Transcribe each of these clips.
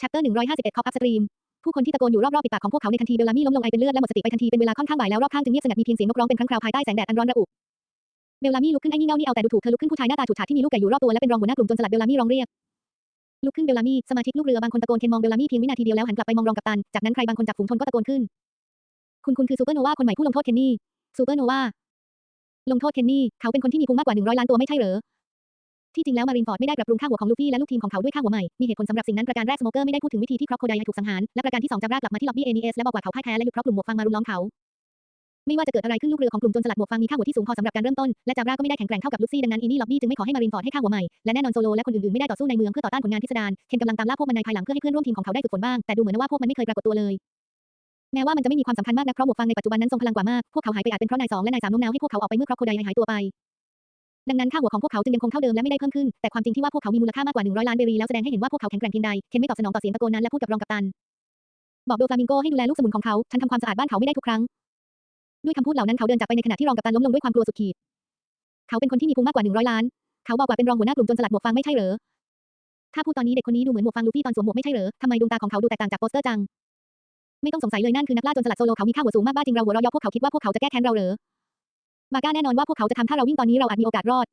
Chapter 151 Cop Up Stream ผู้คนที่ตะโกนอยู่รอบๆปิดปากของพวกเขาในทันทีเบลลามี่ล้มลงไอเป็นเลือดและหมดสติไปทันทีเป็นเวลาค่อนข้างบ่ายแล้วรอบข้างจึงเงียบสงัดมีเพียงเสียงนกร้องเป็นครั้งคราวภายใต้แสงแดดอันร้อนระอุเบลลามี่ลุกขึ้นไอ้งี่เง่านี่เอาแต่ดูถูกเธอลุกขึ้นผู้ชายหน้าตาฉูดฉาดที่มีลูกไก่อยู่รอบตัวและเป็นรองหัวหน้ากลุ่มจนสลัดเบลลามี่ร้องเรียกลุกขึ้นเบลลามี่สมาชิกลูกเรือบางคนตะโกนเคนมองเบลลามี่เพียงวินาทีเดียวแล้วหันกลับไปมองรองกัปตันจากนั้นใครบางคนจากฝูงชนก็ตะโกนขึ้น คุณคุณคือซูเปอร์โนวาคนใหม่ผู้ลงโทษเคนนี่ซูเปอร์โนวาลงโทษเคนนี่เขาเป็นคนที่มีพุงมากกว่า100ล้านตัวไม่ใช่เหรอ ที่จริงแล้วมารินฟอร์ดไม่ได้ปรับปรุงค่าหัวของลูฟี่และลูกทีมของเขาด้วยค่าหัวใหม่ มีเหตุผลสำหรับสิ่งนั้นประการแรกสโมเกอร์ไม่ได้พูดถึงวิธีที่ครอปโคไดถูกสังหาร และประการที่สองจำรากกลับมาที่ล็อบบี้เอเนสและบอกว่าเขาพ่ายแพ้และหยุดเพราะกลุ่มหมวกฟางมารุมล้อมเขา ไม่ว่าจะเกิดอะไรขึ้นลูกเรือของกลุ่มโจรสลัดหมวกฟางมีค่าหัวที่สูงพอสำหรับการเริ่มต้น และจาร่ากก็ไม่ได้แข็งแกร่งเท่ากับลูซี่ดังนั้นอีนี่ล็อบบี้จึงไม่ขอให้มารินฟอร์ดให้ค่าหัวใหม่และแน่นอนโซโลและคนอื่นๆไม่ได้ต่อสู้ในเมืองเพื่อต่อต้านผลงานพิสดารเคนกำลังตามล่าพวกมันในภายหลังเพื่อให้เพื่อนร่วมทีมของเขาได้ฝึกฝนบ้างแต่ดูเหมือนว่าพวกมันไม่เคยปรากฏตัวเลยแม้ว่ามันจะไม่มีความสำคัญมากนักเพราะหมวกฟางในปัจจุบันนั้นทรงพลังกว่ามาก พวกเขาหายไปอาจเป็นเพราะนายสองและนายสามโน้มน้าวให้พวกเขาออกไปเมื่อครอบโคไดหายตัวไป ดังนั้นค่าหัวของพวกเขาจึงยังคงเท่าเดิมและไม่ได้เพิ่มขึ้น แต่ความจริงที่ว่าพวกเขามีมูลค่ามากกว่า 100 ล้านเบรีแล้วแสดงให้เห็นว่าพวกเขาแข็งแกร่งเพียงใด เคนไม่ตอบสนองต่อเสียงตะโกนนั้นและพูดกับรองกัปตัน บอกโดฟลามิงโกให้ดูแลลูกสมุนของเขา ฉันทำความสะอาดบ้านเขาไม่ได้ทุกครั้ง ด้วยคำพูดเหล่านั้นเขาเดินจากไปในขณะที่รองกัปตันล้มลงด้วยความกลัวสุดขีด เขาเป็นคนที่มีพุงมากกว่า 100 ล้าน เขาบอกว่าเป็นรองหัวหน้ากลุ่มจรสลัดหมวกฟางไม่ใช่เหรอ ถ้าพูดตอนนี้เด็กคนนี้ดูเหมือนหมวกฟางลูฟี่ตอนสวมหมวกไม่ใช่เหรอทำไมดวงตาของเขาดูแตกต่างจากโปสเตอร์จัง ไม่ต้องสงสัยเลยนั่นคือนักล่าจรสลัดโซโลเขามีค่าหัวสูงมากบ้าจริงเราหัวเราะเยาะพวกเขาคิดว่าพวกเขาจะแก้แค้นเราเหรอ มาก้าแน่นอนว่าพวกเขาจะทำถ้าเราวิ่งตอนนี้เราอาจมีโอกาสรอด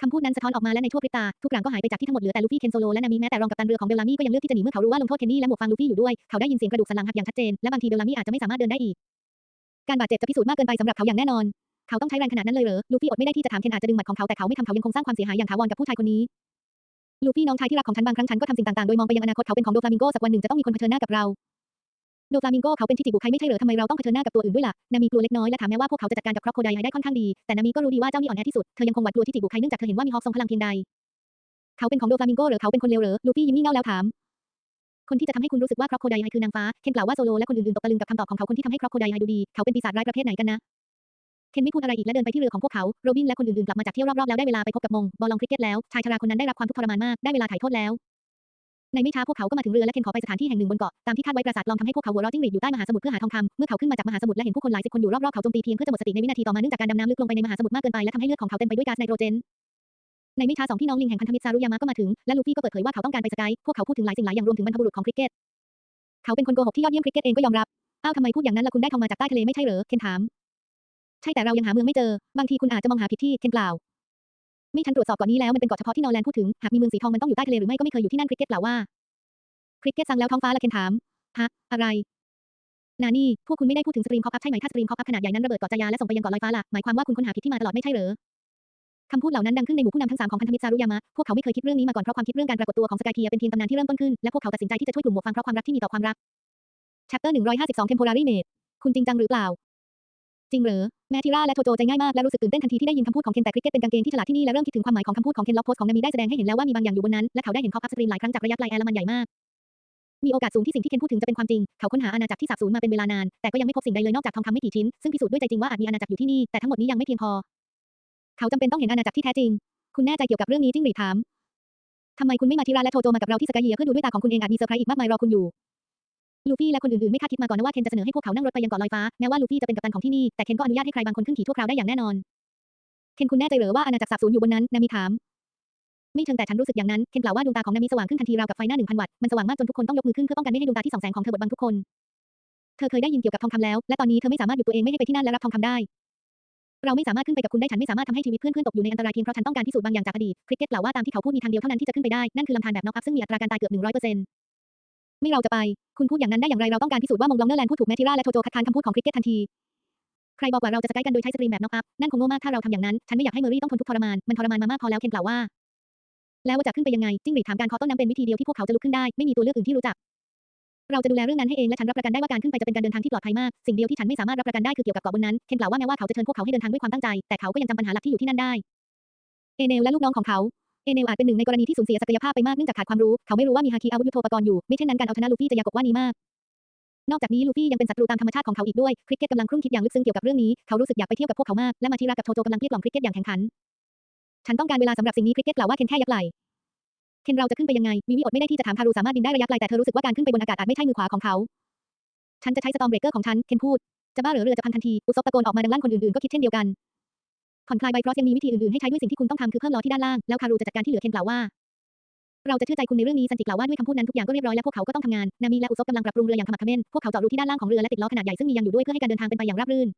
คำพูดนั้นสะท้อนออกมาและในชั่วพริบตา ทุกอย่างก็หายไปจากที่ทั้งหมดเหลือแต่ลูฟี่เคนโซโลและนามิแม้แต่รองกัปตันเรือของเบลลามี่ก็ยังเลือกที่จะหนีเมื่อเขารู้ว่าลงโทษเคนนี่และหมวกฟางลูฟี่อยู่ด้วย เขาได้ยินเสียงกระดูกสันหลังหักอย่างชัดเจนและบางทีเบลลามี่อาจจะไม่สามารถเดินได้อีก การบาดเจ็บจะพิสูจน์มากเกินไปสำหรับเขาอย่างแน่นอน เขาต้องใช้แรงขนาดนั้นเลยเหรอลูฟี่อดไม่ได้ที่จะถามเคนอาจจะดึงหมัดของเขาแต่เขาไม่ทำเขายังคงสร้างความเสียหายอย่างถาวรกับผู้ชายคนนี้ลูฟี่น้องชายที่รักของฉันบางครั้งฉันก็ทำสิ่งต่างๆโดยมองไปยังอนาคตเขาเป็นของโดฟลามิงโกสักวันหนึ่งจะต้องมีคนเผชิญหน้ากับเรา โดฟลามิงโกเขาเป็นที่จิบุใครไม่ใช่เหรอทำไมเราต้องเผชิญหน้ากับตัวอื่นด้วยล่ะ นามีกลัวเล็กน้อยและถามแม้ว่าพวกเขาจะจัดการกับครอบครัวใดได้ค่อนข้างดี แต่นามีก็รู้ดีว่าเจ้านี่อ่อนแอที่สุด เธอยังคงหวาดกลัวที่จิบุใครเนื่องจากเธอเห็นว่ามีฮอกทรงพลังเพียงใด เขาเป็นของโดฟลามิงโกหรือเขาเป็นคนเลวหรือลูฟี่ยิ้มงี่เง่าแล้วถาม คนที่จะทำให้คุณรู้สึกว่าครอบโคไดไฮคือนางฟ้า เคนกล่าวว่าโซโลและคนอื่นๆตกตะลึงกับคำตอบของเขาคนที่ทำให้ครอบโคไดไฮดูดี เขาเป็นปีศาจร้ายประเภทไหนกันนะเคนไม่พูดอะไรอีกและเดินไปที่เรือของพวกเขา โรบินและคนอื่นๆกลับมาจากเที่ยวรอบๆแล้วได้เวลาไปพบกับมง บอลลองคริกเก็ตแล้ว ชายชราคนนั้นได้รับความทุกข์ทรมานมาก ได้เวลาถ่ายโทษแล้ว ในไม่ช้าพวกเขาก็มาถึงเรือและเคนขอไปสถานที่แห่งหนึ่งบนเกาะตามที่คาดไว้ปราสาทลองทำให้พวกเขาหัวเราะจิ้งหรีดอยู่ใต้มหาสมุทรเพื่อหาทองคำเมื่อเขาขึ้นมาจากมหาสมุทรและเห็นผู้คนหลายสิบคนอยู่รอบๆเขาโจมตีเพียงเพื่อจะหมดสติในวินาทีต่อมาเนื่องจากการดำน้ำลึกลงไปในมหาสมุทรมากเกินไปและทำให้เลือดของเขาเต็มไปด้วยก๊าซไนโตรเจนในไม่ช้าสองพี่น้องลิงแห่งพันธมิตรซารุยามะก็มาถึงและลูฟี่ก็เปิดเผยว่าเขาต้องการไปสกายพวกเขาพูดถึงหลายสิ่งหลายอย่างรวมถึงบรรพบุรุษของคริกเก็ตเขาเป็นคนโกหกที่ยอดเยี่ยมคริกเก็ตเองก็ยอมรับอ้าวทำไมพูดอย่างนั้นล่ะคุณได้ทองมาจากใต้ทะเลไม่ใช่เหรอเคนถาม ใช่แต่เรายังหาเมืองไม่เจอบางทีคุณอาจจะมองหาผิดที่เคนกล่าว ไม่ฉันตรวจสอบก่อนนี้แล้วมันเป็นเกาะเฉพาะที่นอร์แลนด์พูดถึง หากมีเมืองสีทองมันต้องอยู่ใต้ทะเลหรือไม่ก็ไม่เคยอยู่ที่นั่นคริกเก็ตกล่าวว่า คริกเก็ตสั่งแล้วท้องฟ้าละเคนถามฮะอะไร นานี่ พวกคุณไม่ได้พูดถึงสตรีมคอปอัพใช่ไหมถ้าสตรีมคอปอัพขนาดใหญ่นั้นระเบิดเกาะจายาและส่งไปยังเกาะลอยฟ้าล่ะหมายความว่าคุณค้นหาผิดที่มาตลอดไม่ใช่เหรอคำพูดเหล่านั้นดังขึ้นในหมู่ผู้นำทั้งสามของพันธมิตรซารุยามะ พวกเขาไม่เคยคิดเรื่องนี้มาก่อนเพราะความคิดเรื่องการปรากฏตัวของสกายเทียเป็นเพียงตำนานที่เริ่มต้นขึ้น และพวกเขาตัดสินใจที่จะช่วยกลุ่มหมวกฟางเพราะความรักที่มีต่อความรัก Chapter 152 Temporary Mate คุณจริงจังหรือเปล่า จริงเหรอ แมทิราและโทโจใจง่ายมากและรู้สึกตื่นเต้นทันทีที่ได้ยินคำพูดของเคนแต่คริกเก็ตเป็นกางเกงที่ฉลาดที่นี่และเริ่มคิดถึงความหมายของคำพูดของเคนล็อกโพสของนามีได้แสดงให้เห็นแล้วว่ามีบางอย่างอยู่บนนั้นและเขาได้เห็นคอพับสตรีมหลายครั้งจากระยะไกลแอร์ละมันใหญ่มากมีโอกาสสูงที่สิ่งที่เคนพูดถึงจะเป็นความจริง เขาค้นหาอาณาจักรที่สาบสูญมาเป็นเวลานาน แต่ก็ยังไม่พบสิ่งใดเลยนอกจากทองคำไม่กี่ชิ้น ซึ่งพิสูจน์ด้วยใจจริงว่าอาจมีอาณาจักรอยู่ที่นี่ แต่ทั้งหมดนี้ยังไม่เพียงพอ เขาจำเป็นต้องเห็นอาณาจักรที่แท้จริง คุณแน่ใจเกี่ยวกับเรื่องนี้จิ้งหรีดถามทำไมคุณไม่มาที่ร้านและโทโจมากับเราที่สกายเยียเพื่อดูด้วยตาของคุณเองอาจมีเซอร์ไพรส์อีกมากมายรอคุณอยู่ ลูฟี่และคนอื่นๆไม่คาดคิดมาก่อนนะว่าเคนจะเสนอให้พวกเขานั่งรถไปยังเกาะลอยฟ้าแม้ว่าลูฟี่จะเป็นกัปตันของที่นี่แต่เคนก็อนุญาตให้ใครบางคนขึ้นขี่ทั่วคราวได้อย่างแน่นอนเคนคุณแน่ใจหรือว่าอาณาจักรสาบสูญอยู่บนนั้นนามิถาม ไม่เชิงแต่ฉันรู้สึกอย่างนั้นเคนกล่าวว่าดวงตาของนามิสว่างขึ้นทันทีราวกับไฟหน้าหนึ่งพันวัตต์มันสว่างมากจนทุกคนต้องยกมือขึ้นเพื่อป้องกันไม่ให้ดวงตาที่ส่องแสงของเธอบดบังทุกคนเธอเคยได้ยินเกี่ยวกับทองคำแล้ว และตอนนี้เธอไม่สามารถหยุดตัวเองไม่ให้ไปที่นั่นและรับทองคำได้ เราไม่สามารถขึ้นไปกับคุณได้ฉันไม่สามารถทำให้ชีวิตเพื่อนๆตกอยู่ในอันตรายเพียงเพราะฉันต้องการพิสูจน์บางอย่างจากอดีตคริกเก็ตกล่าวว่าตามที่เขาพูดมีทางเดียวเท่านั้นที่จะขึ้นไปได้นั่นคือลำธารแบบน็อกอัพซึ่งมีอัตราการตายเกือบ100% ไม่เราจะไป คุณพูดอย่างนั้นได้อย่างไรเราต้องการพิสูจน์ว่ามงลองเนอร์แลนด์พูดถูกแมทิราและโทโจคัดค้านคำพูดของคริกเก็ตทันที ใครบอกว่าเราจะสกายกันโดยใช้สตรีมแบบน็อกอัพนั่นคงโง่มากถ้าเราทำอย่างนั้น ฉันไม่อยากให้เมอรี่ต้องทนทุกข์ทรมาน มันทรมานมามากพอแล้วเคนกล่าวว่า แล้วว่าจะขึ้นไปยังไง จิ้งหรีดถามการเคาะต้นน้ำเป็นวิธีเดียวที่พวกเขาจะลุกขึ้นได้ ไม่มีตัวเลือกอื่นที่รู้จัก เราจะดูแลเรื่องนั้นให้เองและฉันรับประกันได้ว่าการขึ้นไปจะเป็นการเดินทางที่ปลอดภัยมาก สิ่งเดียวที่ฉันไม่สามารถรับประกันได้คือเกี่ยวกับเกาะบนนั้น เคนกล่าวว่าแม้ว่าเขาจะเชิญพวกเขาให้เดินทางด้วยความตั้งใจ แต่เขาก็ยังจำปัญหาหลักที่อยู่ที่นั่นได้ เอเนลและลูกน้องของเขา เอเนลอาจเป็นหนึ่งในกรณีที่สูญเสียศักยภาพไปมากเนื่องจากขาดความรู้ เขาไม่รู้ว่ามีฮาคิอาวุธยุทโธปกรณ์อยู่ไม่เช่นนั้นการเอาชนะลูฟี่จะยากกว่านี้มากนอกจากนี้ลูฟี่ยังเป็นศัตรูตามธรรมชาติของเขาอีกด้วย คริกเก็ตกำลังครุ่นคิดอย่างลึกซึ้งเกี่ยวกับเรื่องนี้ เขารู้สึกอยากไปเที่ยวกับพวกเขามาก และมาทีรักกับโทโจกำลังเกลี้ยกล่อมคริกเก็ตอย่างแข่งขัน ฉันต้องการเวลาสำหรับสิ่งนี้คริกเก็ตกล่าวว่าเคนแค่ยักไหลเคนเราจะขึ้นไปยังไงวิวิอดไม่ได้ที่จะถามทารูสามารถบินได้ระยะไกลแต่เธอรู้สึกว่าการขึ้นไปบนอากาศอาจไม่ใช่มือขวาของเขา ฉันจะใช้สตอมเบรกเกอร์ของฉัน เคนพูด จะบ้าหรือเรือจะพังทันที อุซบตะโกนออกมาดังลั่นคนอื่นๆก็คิดเช่นเดียวกัน ผ่อนคลายไบครอสยังมีวิธีอื่นๆให้ใช้ด้วยสิ่งที่คุณต้องทำคือเพิ่มล้อที่ด้านล่างแล้วคารูจะจัดการที่เหลือเคนกล่าวว่า เราจะเชื่อใจคุณในเรื่องนี้ซันจิกล่าวว่าด้วยคำพูดนั้นทุกอย่างก็เรียบร้อยและพวกเขาก็ต้องทำงานนามิและอุซบกำลังปรับปรุงเรืออย่างขมักเขม้นพวกเขาเจาะรูที่ด้านล่างของเรือและติดล้อขนาดใหญ่ซึ่งมียางอยู่ด้วยเพื่อให้การเดินทางเป็นไปอย่างราบรื่น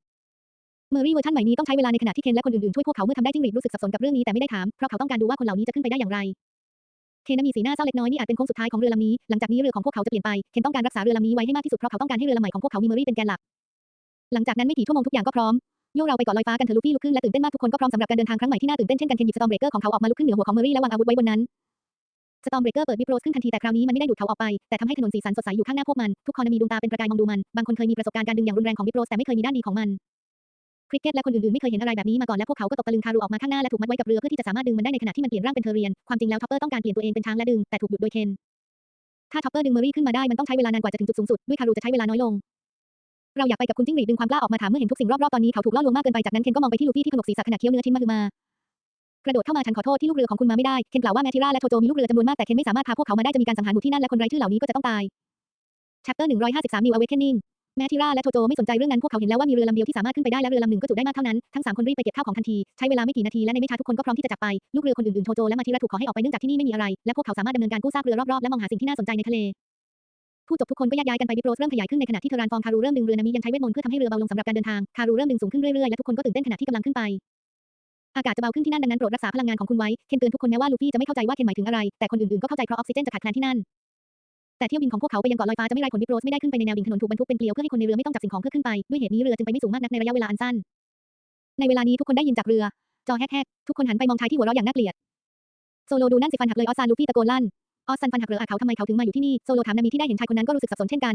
เมอรี่เวอร์ชันใหม่นี้ต้องใช้เวลาในขณะที่เคนและคนอื่นๆช่วยพวกเขาเมื่อทำได้จิ้งหรีดรู้สึกสับสนกับเรื่องนี้แต่ไม่ได้ถามเพราะเขาต้องการดูว่าคนเหล่านี้จะขึ้นไปได้อย่างไรเคนมีสีหน้าเศร้าเล็กน้อยนี่อาจเป็นโค้งสุดท้ายของเรือลำนี้หลังจากนี้เรือของพวกเขาจะเปลี่ยนไปเคนต้องการรักษาเรือลำนี้ไว้ให้มากที่สุดเพราะเขาต้องการให้เรือลำใหม่ของพวกเขามีเมอรี่เป็นแกนหลักหลังจากนั้นไม่กี่ชั่วโมงทุกอย่างก็พร้อม โยกเราไปเกาะลอยฟ้ากันเถอะลูฟี่ลุกขึ้นและตื่นเต้นมากทุกคนก็พร้อมสำหรับการเดินทางครั้งใหม่ที่น่าตื่นเต้นเช่นกันเคนหยิบสตอมเบรกเกอร์ของเขาออกมาลุกขึ้นเหนือหัวของเมอรี่และวางอาวุธไว้บนนั้นสตอมเบรกเกอร์เปิดวิปโรสขึ้นทันทีแต่คราวนี้มันไม่ได้ดูดเขาออกไป แต่ทำให้ถนนสีสันสดใสอยู่ข้างหน้าพวกมัน ทุกคนมีดวงตาเป็นประกายมองดูมัน บางคนเคยมีประสบการณ์การดึงอย่างรุนแรงของวิปโรสแต่ไม่เคยมีด้านดีของมัน คริกเก็ตและคนอื่นๆไม่เคยเห็นอะไรแบบนี้มาก่อนและพวกเขาก็ตกตะลึงคารูออกมาข้างหน้าและถูกมัดไว้กับเรือเพื่อที่จะสามารถดึงมันได้ในขณะที่มันเปลี่ยนร่างเป็นเทเรียน ความจริงแล้วท็อปเปอร์ต้องการเปลี่ยนตัวเองเป็นช้างและดึงแต่ถูกหยุดโดยเคนถ้าท็อปเปอร์ดึงเมอรี่ขึ้นมาได้มันต้องใช้เวลานานกว่าจะถึงจุดสูงสุดด้วยคารูจะใช้เวลาน้อยลง เราอยากไปกับคุณจิ้งหรีดดึงความกล้าออกมาถามเมื่อเห็นทุกสิ่งรอบๆตอนนี้เขาถูกล่อลวงมากเกินไปจากนั้นเคนก็มองไปที่ลูฟี่ที่ขนกศีรษะขณะเคี้ยวเนื้อชิ้นมาคือมากระโดดเข้ามาฉันขอโทษที่ลูกเรือของคุณมาไม่ได้ เคนกล่าวว่าแมทิราและโทโจมีลูกเรือจำนวนมากแต่เคนไม่สามารถพาพวกเขามาได้จะมีการสังหารหมู่ที่นั่นและคนไร้ชื่อเหล่านี้ก็จะต้องตาย Chapter 153 New Awakening แมทิราและโทโจไม่สนใจเรื่องนั้นพวกเขาเห็นแล้วว่ามีเรือลำเดียวที่สามารถขึ้นไปได้และเรือลำหนึ่งก็จุได้มากเท่านั้นทั้งสามคนรีบไปเก็บข้าวของทันทีใช้เวลาไม่กี่นาทีและในไม่ช้าทุกคนก็พร้อมที่จะจากไปลูกเรือคนอื่นๆโทโจและมาทิราถูกขอให้ออกไปเนื่องจากที่นี่ไม่มีอะไรและพวกเขาสามารถดำเนินการกู้ซากเรือรอบๆและมองหาสิ่งที่น่าสนใจในทะเล ผู้จบทุกคนก็แยกย้ายกันไปดิโปรสเริ่มขยายขึ้นในขณะที่เทอรานฟอร์มคารูเริ่มดึงเรือนามิยังใช้เวทมนต์เพื่อทำให้เรือเบาลงสำหรับการเดินทางคารูเริ่มดึงสูงขึ้นเรื่อยๆและทุกคนก็ตื่นเต้นขณะที่กำลังขึ้นไปอากาศจะเบาขึ้นที่นั่นดังนั้นโปรดรักษาพลังงานของคุณไว้ เคนเตือนทุกคนแม้ว่าลูฟี่จะไม่เข้าใจว่าเคนหมายถึงอะไร แต่คนอื่นๆก็เข้าใจเพราะออกซิเจนจะขาดแคลนที่นั่น แต่เที่ยวบินของพวกเขาไปยังเกาะลอยฟ้าจะไม่ไร้ผลดิโปรสไม่ได้ขึ้นไปในแนวดิ่งถนนถูกบรรทุกเป็นเกลียวเพื่อให้คนในเรือไม่ต้องจับสิ่งของเพื่อขึ้นไป ด้วยเหตุนี้เรือจึงไปไม่สูงมากนักในระยะเวลาอันสั้น ในเวลานี้ทุกคนได้ยินจากเรือ จอแฮกๆทุกคนหันไปมองชายที่หัวเราะอย่างน่าเกลียด โซโลดูนั่นสิฟันหักเลยออซานลูฟี่ตะโกนลั่น ออสซันฟันหักเหรออาเขาทำไมเขาถึงมาอยู่ที่นี่ โซโลถามนามีที่ได้เห็นชายคนนั้นก็รู้สึกสับสนเช่นกัน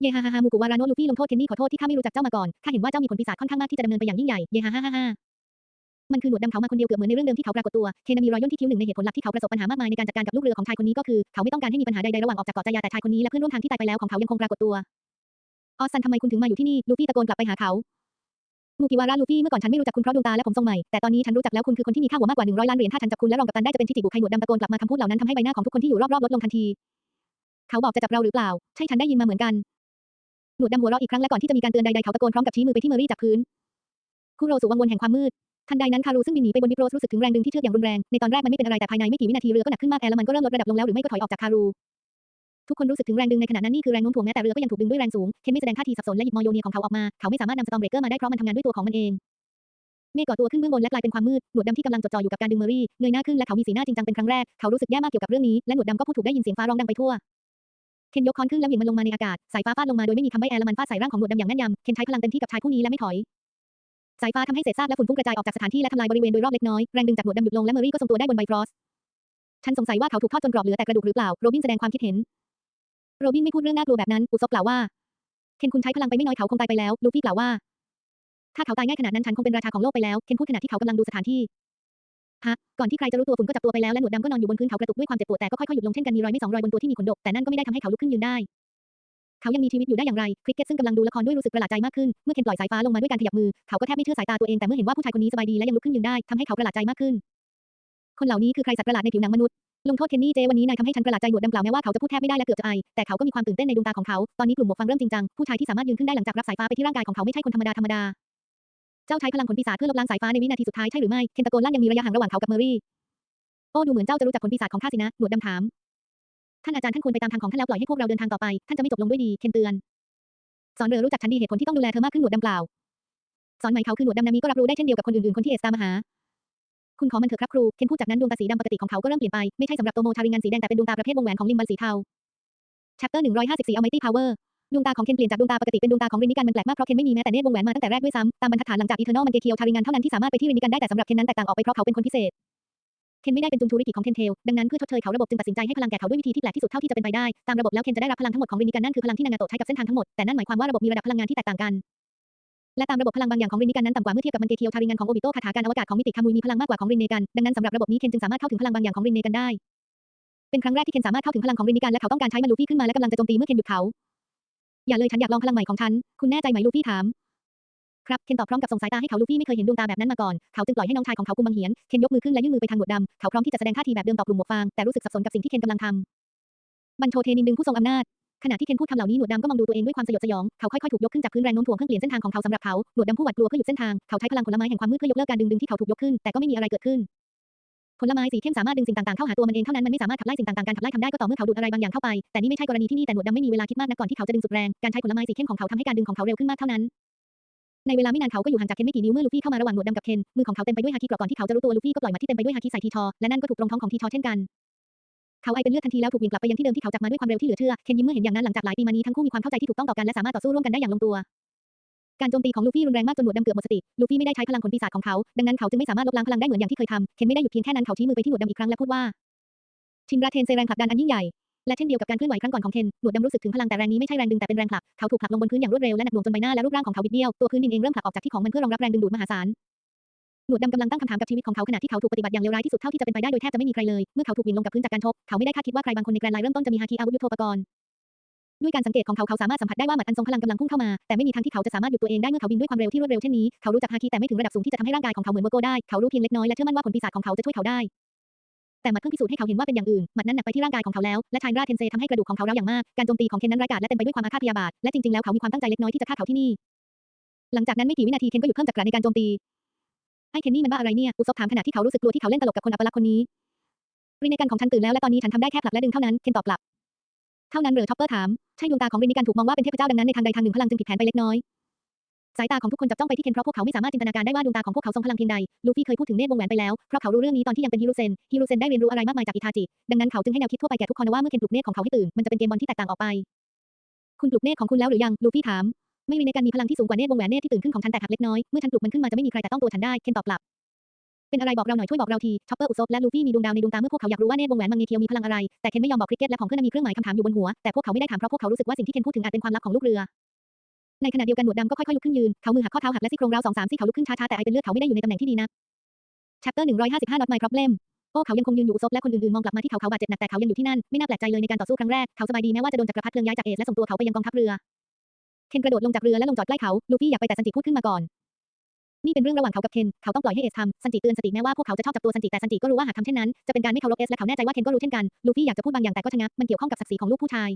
เยฮ่าฮ่าฮ่ามูกุวาราโนลูฟี่ลงโทษเคนนี่ขอโทษที่ข้าไม่รู้จักเจ้ามาก่อน ข้าเห็นว่าเจ้ามีผลปีศาจค่อนข้างมากที่จะดำเนินไปอย่างยิ่งใหญ่ เยฮ่าฮ่าฮ่าฮามันคือหนวดดำเขามาคนเดียวเกือบเหมือนในเรื่องเดิมที่เขาปรากฏตัว เคนมีรอยย่นที่คิ้วหนึ่งในเหตุผลหลักที่เขาประสบปัญหามากมายในการจัดการกับลูกเรือของชายคนนี้ก็คือ เขาไม่ต้องการให้มีปัญหาใดๆระหว่างออกจากเกาะจายาแต่ชายคนนี้และเพื่อนร่วมทางที่ตายไปแล้วของเขายังคงปรากฏตัว ออสันทำไมคุณถึงมาอยู่ที่นี่ ลูฟี่ตะโกนกลับไปหาเขา มูกิวาระลูฟี่เมื่อก่อนฉันไม่รู้จักคุณเพราะดวงตาและผมทรงใหม่ แต่ตอนนี้ฉันรู้จักแล้วคุณคือคนที่มีค่าหัวมากกว่า 100 ล้านเหรียญ ถ้าฉันจับคุณและรองกัปตันได้จะเป็นที่จิบุใครหนวดดำตะโกนกลับมาคำพูดเหล่านั้นทำให้ใบหน้าของทุกคนที่อยู่รอบๆลดลงทันที เขาบอกจะจับเราหรือเปล่า ใช่ฉันได้ยินมาเหมือนกัน หนวดดำหัวเราะอีกครั้งและก่อนที่จะมีการเตือนใดๆเขาตะโกนพร้อมกับชี้มือไปที่เมอรี่จากพื้นคุโรสู่วังวนแห่งความมืด ทันใดนั้นคารูซึ่งบินหนีไปบนดิโปรสรู้สึกถึงแรงดึงที่เชือกอย่างรุนแรง ในตอนแรกมันไม่เป็นอะไรแต่ภายในไม่กี่วินาทีเรือก็หนักขึ้นมากแอร์แล้วมันก็เริ่มลดระดับลงแล้วหรือไม่ก็ถอยออกจากคารู ทุกคนรู้สึกถึงแรงดึงในขณะนั้นนี่คือแรงโน้มถ่วงแม้แต่เรือก็ยังถูกดึงด้วยแรงสูง เคนไม่แสดงท่าทีสับสนและหยิบมอโยเนียของเขาออกมา เขาไม่สามารถนำสตอมเบรกเกอร์มาได้เพราะมันทำงานด้วยตัวของมันเอง เมฆก่อตัวขึ้นเบื้องบนและกลายเป็นความมืด หนวดดำที่กำลังจดจ่ออยู่กับการดึงเมอรี่ เงยหน้าขึ้นและเขามีสีหน้าจริงจังเป็นครั้งแรก เขารู้สึกแย่มากเกี่ยวกับเรื่องนี้ และหนวดดำก็พูดถูกได้ยินเสียงฟ้าร้องดังไปทั่ว เคนยกค้อนขึ้นแล้วเหวี่ยงมันลงมาในอากาศ สายฟ้าฟาดลงมาโดยไม่มีคำใบ้แอร์และมันฟาดใส่ร่างของหนวดดำอย่างแม่นยำเคนใช้พลังเต็มที่กับชายผู้นี้และไม่ถอยสายฟ้าทำให้เศษซากและฝุ่นฟุ้งกระจายออกจากสถานที่และทำลายบริเวณโดยรอบเล็กน้อย แรงดึงจากหนวดดำหยุดลงและเมอรี่ก็ทรงตัวได้บนไบฟรอสฉันสงสัยว่าเขาถูกทอดจนกรอบเหลือแต่กระดูกหรือเปล่า โรบินแสดงความคิดเห็น โรบินไม่พูดเรื่องน่ากลัวแบบนั้นอุซบกล่าวว่า เคนคุณใช้พลังไปไม่น้อยเขาคงตายไปแล้ว ลูฟี่กล่าวว่า ถ้าเขาตายง่ายขนาดนั้นฉันคงเป็นราชาของโลกไปแล้ว เคนพูดขณะที่เขากำลังดูสถานที่ฮะก่อนที่ใครจะรู้ตัวฝุ่นก็จับตัวไปแล้วและหนวดดำก็นอนอยู่บนพื้นเขากระตุกด้วยความเจ็บปวดแต่ก็ค่อยๆหยุดลงเช่นกันมีรอยไม่สองรอยบนตัวที่มีขนดกแต่นั่นก็ไม่ได้ทำให้เขาลุกขึ้นยืนได้ เขายังมีชีวิตอยู่ได้อย่างไรคริกเก็ตซึ่งกำลังดูละครด้วยรู้สึกประหลาดใจมากขึ้นเมื่อเคนปล่อยสายฟ้าลงมาด้วยการขยับมือเขาก็แทบไม่เชื่อสายตาตัวเองแต่เมื่อเห็นว่าผู้ชายคนนี้สบายดีและยังลุกขึ้นยืนได้ทำให้เขาประหลาดใจมากขึ้น คนเหล่านี้คือใครสัตว์ประหลาดในผิวหนังมนุษย์ ลงโทษเคนนี่เจวันนี้นายทำให้ฉันประหลาดใจหนวดดำกล่าวแม้ว่าเขาจะพูดแทบไม่ได้และเกือบจะไอแต่เขาก็มีความตื่นเต้นในดวงตาของเขา ตอนนี้กลุ่มหมวกฟังเริ่มจริงจัง ผู้ชายที่สามารถยืนขึ้นได้หลังจากรับสายฟ้าไปที่ร่างกายของเขาไม่ใช่คนธรรมดาธรรมดา เจ้าใช้พลังขนปีศาจเพื่อลบล้างสายฟ้าในวินาทีสุดท้ายใช่หรือไม่ เคนตะโกนลั่นยังมีระยะห่างระหว่างเขากับเมอรี่ โอ้ดูเหมือนเจ้าจะรู้จักขนปีศาจของข้าสินะ หนวดดำถาม ท่านอาจารย์ท่านควรไปตามทางของท่านแล้วปล่อยให้พวกเราเดินทางต่อไป ท่านจะไม่จบลงด้วยดี เคนเตือน สอนเรือรู้จักฉันดีเหตุผลที่ต้องดูแลเธอมากขึ้นหนวดดำกล่าว สอนไหมเขาคือหนวดดำนามีก็รับรู้ได้เช่นเดียวกับคนอื่นๆคนที่เอสตามหา คุณขอมันเถอะครับครู เคนพูดจากนั้นดวงตาสีดำปกติของเขาก็เริ่มเปลี่ยนไป ไม่ใช่สำหรับโตโมทาริงันสีแดงแต่เป็นดวงตาประเภทวงแหวนของลิมบันสีเทา Chapter 154 Almighty Power ดวงตาของเคนเปลี่ยนจากดวงตาปกติเป็นดวงตาของรินิกันมันแปลกมากเพราะเคนไม่มีแม้แต่เนตรวงแหวนมาตั้งแต่แรกด้วยซ้ำตามบรรทัดฐานหลังจากอีเทอร์นอลมันเกเคียวทาริงันเท่านั้นที่สามารถไปที่รินิกันได้แต่สำหรับเคนนั้นแตกต่างออกไปเพราะเขาเป็นคนพิเศษเคนไม่ได้เป็นจุนทูริกิของเทนเทลดังนั้นเพื่อชดเชยเขาระบบจึงตัดสินใจให้พลังแก่เขาด้วยวิธีที่แปลกที่สุดเท่าที่จะเป็นไปได้ตามระบบแล้วเคนจะได้รับพลังทั้งหมดของรินิกันนั่นคือพลังที่นางาโตะใช้กับเส้นทางทั้งหมดแต่นั่นหมายความว่าระบบมีระดับพลังงานที่แตกต่างกัน และตามระบบพลังบางอย่างของรินิกันนั้นต่ำกว่าเมื่อเทียบกับมันเกเคียวทาริงันของโอบิโตคาถาการอวกาศของมิติคามุยมีพลังมากกว่าของรินเนกัน ดังนั้นสำหรับระบบนี้เคนจึงสามารถเข้าถึงพลังบางอย่างของรินเนกันได้ เป็นครั้งแรกที่เคนสามารถเข้าถึงพลังของรินิกันและเขาต้องการใช้มันลูฟี่ขึ้นมาและกำลังจะโจมตีเมื่อเคนหยุดเขา อย่าเลยฉันอยากลองพลังใหม่ของฉัน คุณแน่ใจไหมลูฟี่ถาม ครับ เคนตอบพร้อมกับส่งสายตาให้เขาลูฟี่ไม่เคยเห็นดวงตาแบบนั้นมาก่อน เขาจึงปล่อยให้น้องชายของเขากุมบังเหียน เคนยกมือขึ้นและยื่นมือไปทางหนวดดำเขาพร้อมที่จะแสดงท่าทีแบบเดิมต่อกลุ่มหมวกฟางแต่รู้สึกสับสนกับสิ่งที่เคนกำลังทำบันโชเทนินดึงผู้ทรงอำนาจ ขณะที่เคนพูดคำเหล่านี้หนวดดำก็มองดูตัวเองด้วยความสยดสยอง เขาค่อยๆถูกยกขึ้นจากพื้นแรงโน้มถ่วงเพื่อเปลี่ยนเส้นทางของเขาสำหรับเขาหนวดดำผู้หวาดกลัวเพื่อหยุดเส้นทาง เขาใช้พลังผลไม้แห่งความมืดเพื่อยกเลิกการดึงดึงที่เขาถูกยกขึ้น แต่ก็ไม่มีอะไรเกิดขึ้นผลไม้สีเข้มสามารถดึงสิ่งต่างๆเข้าหาตัวมันเองเท่านั้นมันไม่สามารถขับไล่สิ่งต่างๆการขับไล่ทำได้ก็ต่อเมื่อเขาดูดอะไรบางอย่างเข้าไปแต่นี่ไม่ใช่กรณีที่นี่แต่หนวดดำไม่มีเวลาคิดมากนักก่อนที่เขาจะดึงสุดแรงการใช้ผลไม้สีเข้มของเขาทำให้การดึงของเขาเร็วขึ้นมากเท่านั้นในเวลาไม่นานเขาก็อยู่ห่างจากเคนไม่กี่นิ้วเมื่อลูฟี่เข้ามาระหว่างหนวดดำกับเคนมือของเขาเต็มไปด้วยฮาคิกราะก่อนที่เขาจะรู้ตัวลูฟี่ก็ปล่อยมัดที่เต็มไปด้วยฮาคิใส่ทีทอและนั่นก็ถูกตรงท้องของทีทอเช่นกัน เขาไอเป็นเลือดทันทีแล้วถูกวิ่งกลับไปยังที่เดิมที่เขาจับมาด้วยความเร็วที่เหลือเชื่อ เคนยิ้มเมื่อเห็นอย่างนั้นหลังจากหลายปีมานี้ทั้งคู่มีความเข้าใจที่ถูกต้องต่อกันและสามารถต่อสู้ร่วมกันได้อย่างลงตัว การโจมตีของลูฟี่รุนแรงมากจนหนวดดำเกือบหมดสติ ลูฟี่ไม่ได้ใช้พลังขนปีศาจของเขา ดังนั้นเขาจึงไม่สามารถลบล้างพลังได้เหมือนอย่างที่เคยทำเคนไม่ได้หยุดเพียงแค่นั้นเขาชี้มือไปที่หนวดดำอีกครั้งและพูดว่าชินราเทนเซแรงผลักดันอันยิ่งใหญ่และเช่นเดียวกับการเคลื่อนไหวครั้งก่อนของเคนหนวดดำรู้สึกถึงพลังแต่แรงนี้ไม่ใช่แรงดึงแต่เป็นแรงผลัก เขาถูกผลักลงบนพื้นอย่างรวดเร็วและหนักหน่วงจนใบหน้าและรูปร่างของเขาบิดเบี้ยว ตัวพื้นดินเองเริ่มผลักออกจากที่ของมันเพื่อรองรับแรงดึงดูดมหาศาล หนวดดำกำลังตั้งคำถามกับชีวิตของเขาขณะที่เขาถูกปฏิบัติอย่างเลวร้ายที่สุดเท่าที่จะเป็นไปได้โดยแทบจะไม่มีใครเลย เมื่อเขาถูกหมิ่นลงกับพื้นจากการชก เขาไม่ได้คาดคิดว่าใครบางคนในแกรนไลน์เริ่มต้นจะมีฮาคิอาวุธยุทโธปกรณ์ด้วยการสังเกตของเขาเขาสามารถสัมผัสได้ว่าหมัดอันทรงพลังกำลังพุ่งเข้ามา แต่ไม่มีทางที่เขาจะสามารถหยุดตัวเองได้เมื่อเขาบินด้วยความเร็วที่รวดเร็วเช่นนี้ เขารู้จักฮาคิแต่ไม่ถึงระดับสูงที่จะทำให้ร่างกายของเขาเหมือนโมโกได้ เขารู้เพียงเล็กน้อยและเชื่อมั่นว่าผลปีศาจของเขาจะช่วยเขาได้ แต่หมัดเพิ่งพิสูจน์ให้เขาเห็นว่าเป็นอย่างอื่นหมัดนั้นหนักไปที่ร่างกายของเขาแล้ว และชายราเทนเซทำให้กระดูกของเขาร้าวอย่างมาก การโจมตีของเคนนั้นร้ายกาจและเต็มไปด้วยความอาฆาตพยาบาท และจริงๆแล้วเขามีความตั้งใจเล็กน้อยที่จะฆ่าเขาที่นี่ หลังจากนั้นไม่กี่วินาทีเคนก็หยุดเพิ่มจักระในการโจมตี ไอ้เคนนี่มันบ้าอะไรเนี่ย อุซบถามขณะที่เขารู้สึกกลัวที่เขาเล่นตลกกับคนอัปลักษณ์คนนี้รินในการของฉันตื่นแล้วและตอนนี้ฉันทำได้แค่ผลักและดึงเท่านั้นเคนตอบกลับ เท่านั้นเหรอชอปเปอร์ถาม ใช่ดวงตาของรินในการถูกมองว่าเป็นเทพเจ้าดังนั้นในทางใดทางหนึ่งพลังจึงผิดแผนไปเล็กน้อย สายตาของทุกคนจับจ้องไปที่เคนเพราะพวกเขาไม่สามารถจินตนาการได้ว่าดวงตาของพวกเขาทรงพลังเพียงใด ลูฟี่เคยพูดถึงเนตรวงแหวนไปแล้ว เพราะเขารู้เรื่องนี้ตอนที่ยังเป็นฮิรุเซน ฮิรุเซนได้เรียนรู้อะไรมากมายจากอิทาจิ ดังนั้นเขาจึงให้แนวคิดทั่วไปแก่ทุกคนว่าเมื่อเคนปลุกเนตรของเขาให้ตื่น มันจะเป็นเกมบอลที่แตกต่างออกไป คุณปลุกเนตรของคุณแล้วหรือยัง ลูฟี่ถาม ไม่มีในการมีพลังที่สูงกว่าเนตรวงแหวนเนตรที่ตื่นขึ้นของฉันแตกหักเล็กน้อย เมื่อฉันปลุกมันขึ้นมาจะไม่มีใครแต่ต้องตัวฉันได้ เคนตอบกลับ เป็นอะไรบอกเราหน่อยช่วยบอกเราทีชอปเปอร์อุซบและลูฟี่มีดวงดาวในดวงตาเมื่อพวกเขาอยากรู้ว่าเนตรวงแหวนมังเงเคียวมีพลังอะไร แต่เคนไม่ยอมบอกคริกเก็ตและของเพื่อนมีเครื่องหมายคำถามอยู่บนหัว แต่พวกเขาไม่ได้ถามเพราะพวกเขารู้สึกว่าสิ่งที่เคนพูดถึงอาจเป็นความลับของลูกเรือ ในขณะเดียวกันหนวดดำก็ค่อยๆลุกขึ้นยืน เขามือหักข้อเท้าหักและซี่โครงร้าวสองสามซี่เขาลุกขึ้นช้าๆแต่ไอเป็นเลือดเขาไม่ได้อยู่ในตำแหน่งที่ดีนัก chapter 155 not my problem โอ้เขายังคงยืนอยู่อุซบและคนอื่นๆมองกลับมาที่เขาเขาบาดเจ็บหนักแต่เขายังอยู่ที่นั่นไม่น่าแปลกใจเลยในการต่อสู้ครั้งแรกเขาสบายดีแม้ว่าจะโดนจักรพรรดิเพลิงย้ายจากเอสและส่งตัวเขาไปยังกองทัพเรือ เคนกระโดดลงจากเรือและลงจอดใกล้เขา ลูฟี่อยากไปแต่ซันจิพูดขึ้นมาก่อน นี่เป็นเรื่องระหว่างเขากับเคน เขาต้องปล่อยให้เอสทำซันจิเตือนสติแม้ว่าพวกเขาจะชอบจับตัวซันจิแต่ซันจิก็รู้ว่าหากทำเช่นนั้นจะเป็นการไม่เคารพเอสและเขาแน่ใจว่าเคนก็รู้เช่นกัน ลูฟี่อยากจะพูดบางอย่างแต่ก็ชะงัก มันเกี่ยวข้องกับศักดิ์ศรีของลูกผู้ชาย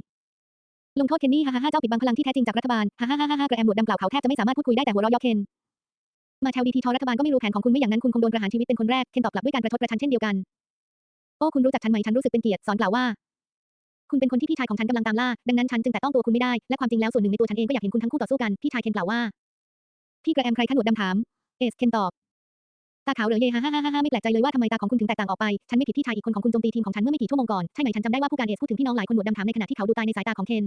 ลงโทษเคนนี่ฮ่าฮ่าฮ่าเจ้าปิดบังพลังที่แท้จริงจากรัฐบาลฮ่าฮ่าฮ่าฮ่ากระแอมหนวดดำกล่าวเขาแทบจะไม่สามารถพูดคุยได้แต่หัวเราะเยาะเคนมาแถวดีทีทอรัฐบาลก็ไม่รู้แผนของคุณไม่อย่างนั้นคุณคงโดนประหารชีวิตเป็นคนแรกเคนตอบกลับด้วยการประชดประชันเช่นเดียวกันโอ้คุณรู้จักฉันไหมฉันรู้สึกเป็นเกียรติสอนกล่าวว่า คุณเป็นคนที่พี่ชายของฉันกำลังตามล่า ดังนั้นฉันจึงแตะต้องตัวคุณไม่ได้ และความจริงแล้วส่วนหนึ่งในตัวฉันเองก็อยากเห็นคุณทั้งคู่ต่อสู้กัน พี่ชายเคนกล่าวว่า พี่กระแอมใครขนวดดำถาม เอสเคนตอบ ตาขาวเหลือเยฮ่าฮ่าฮ่าฮ่าไม่แปลกใจเลยว่าทำไมตาของคุณถึงแตกต่างออกไป ฉันไม่ผิดที่ชายอีกคนของคุณโจมตีทีมของฉันเมื่อไม่กี่ชั่วโมงก่อน ใช่ไหมฉันจำได้ว่าผู้การเอสพูดถึงพี่น้องหลายคนหนวดดำถามในขณะที่เขาดูตายในสายตาของเคน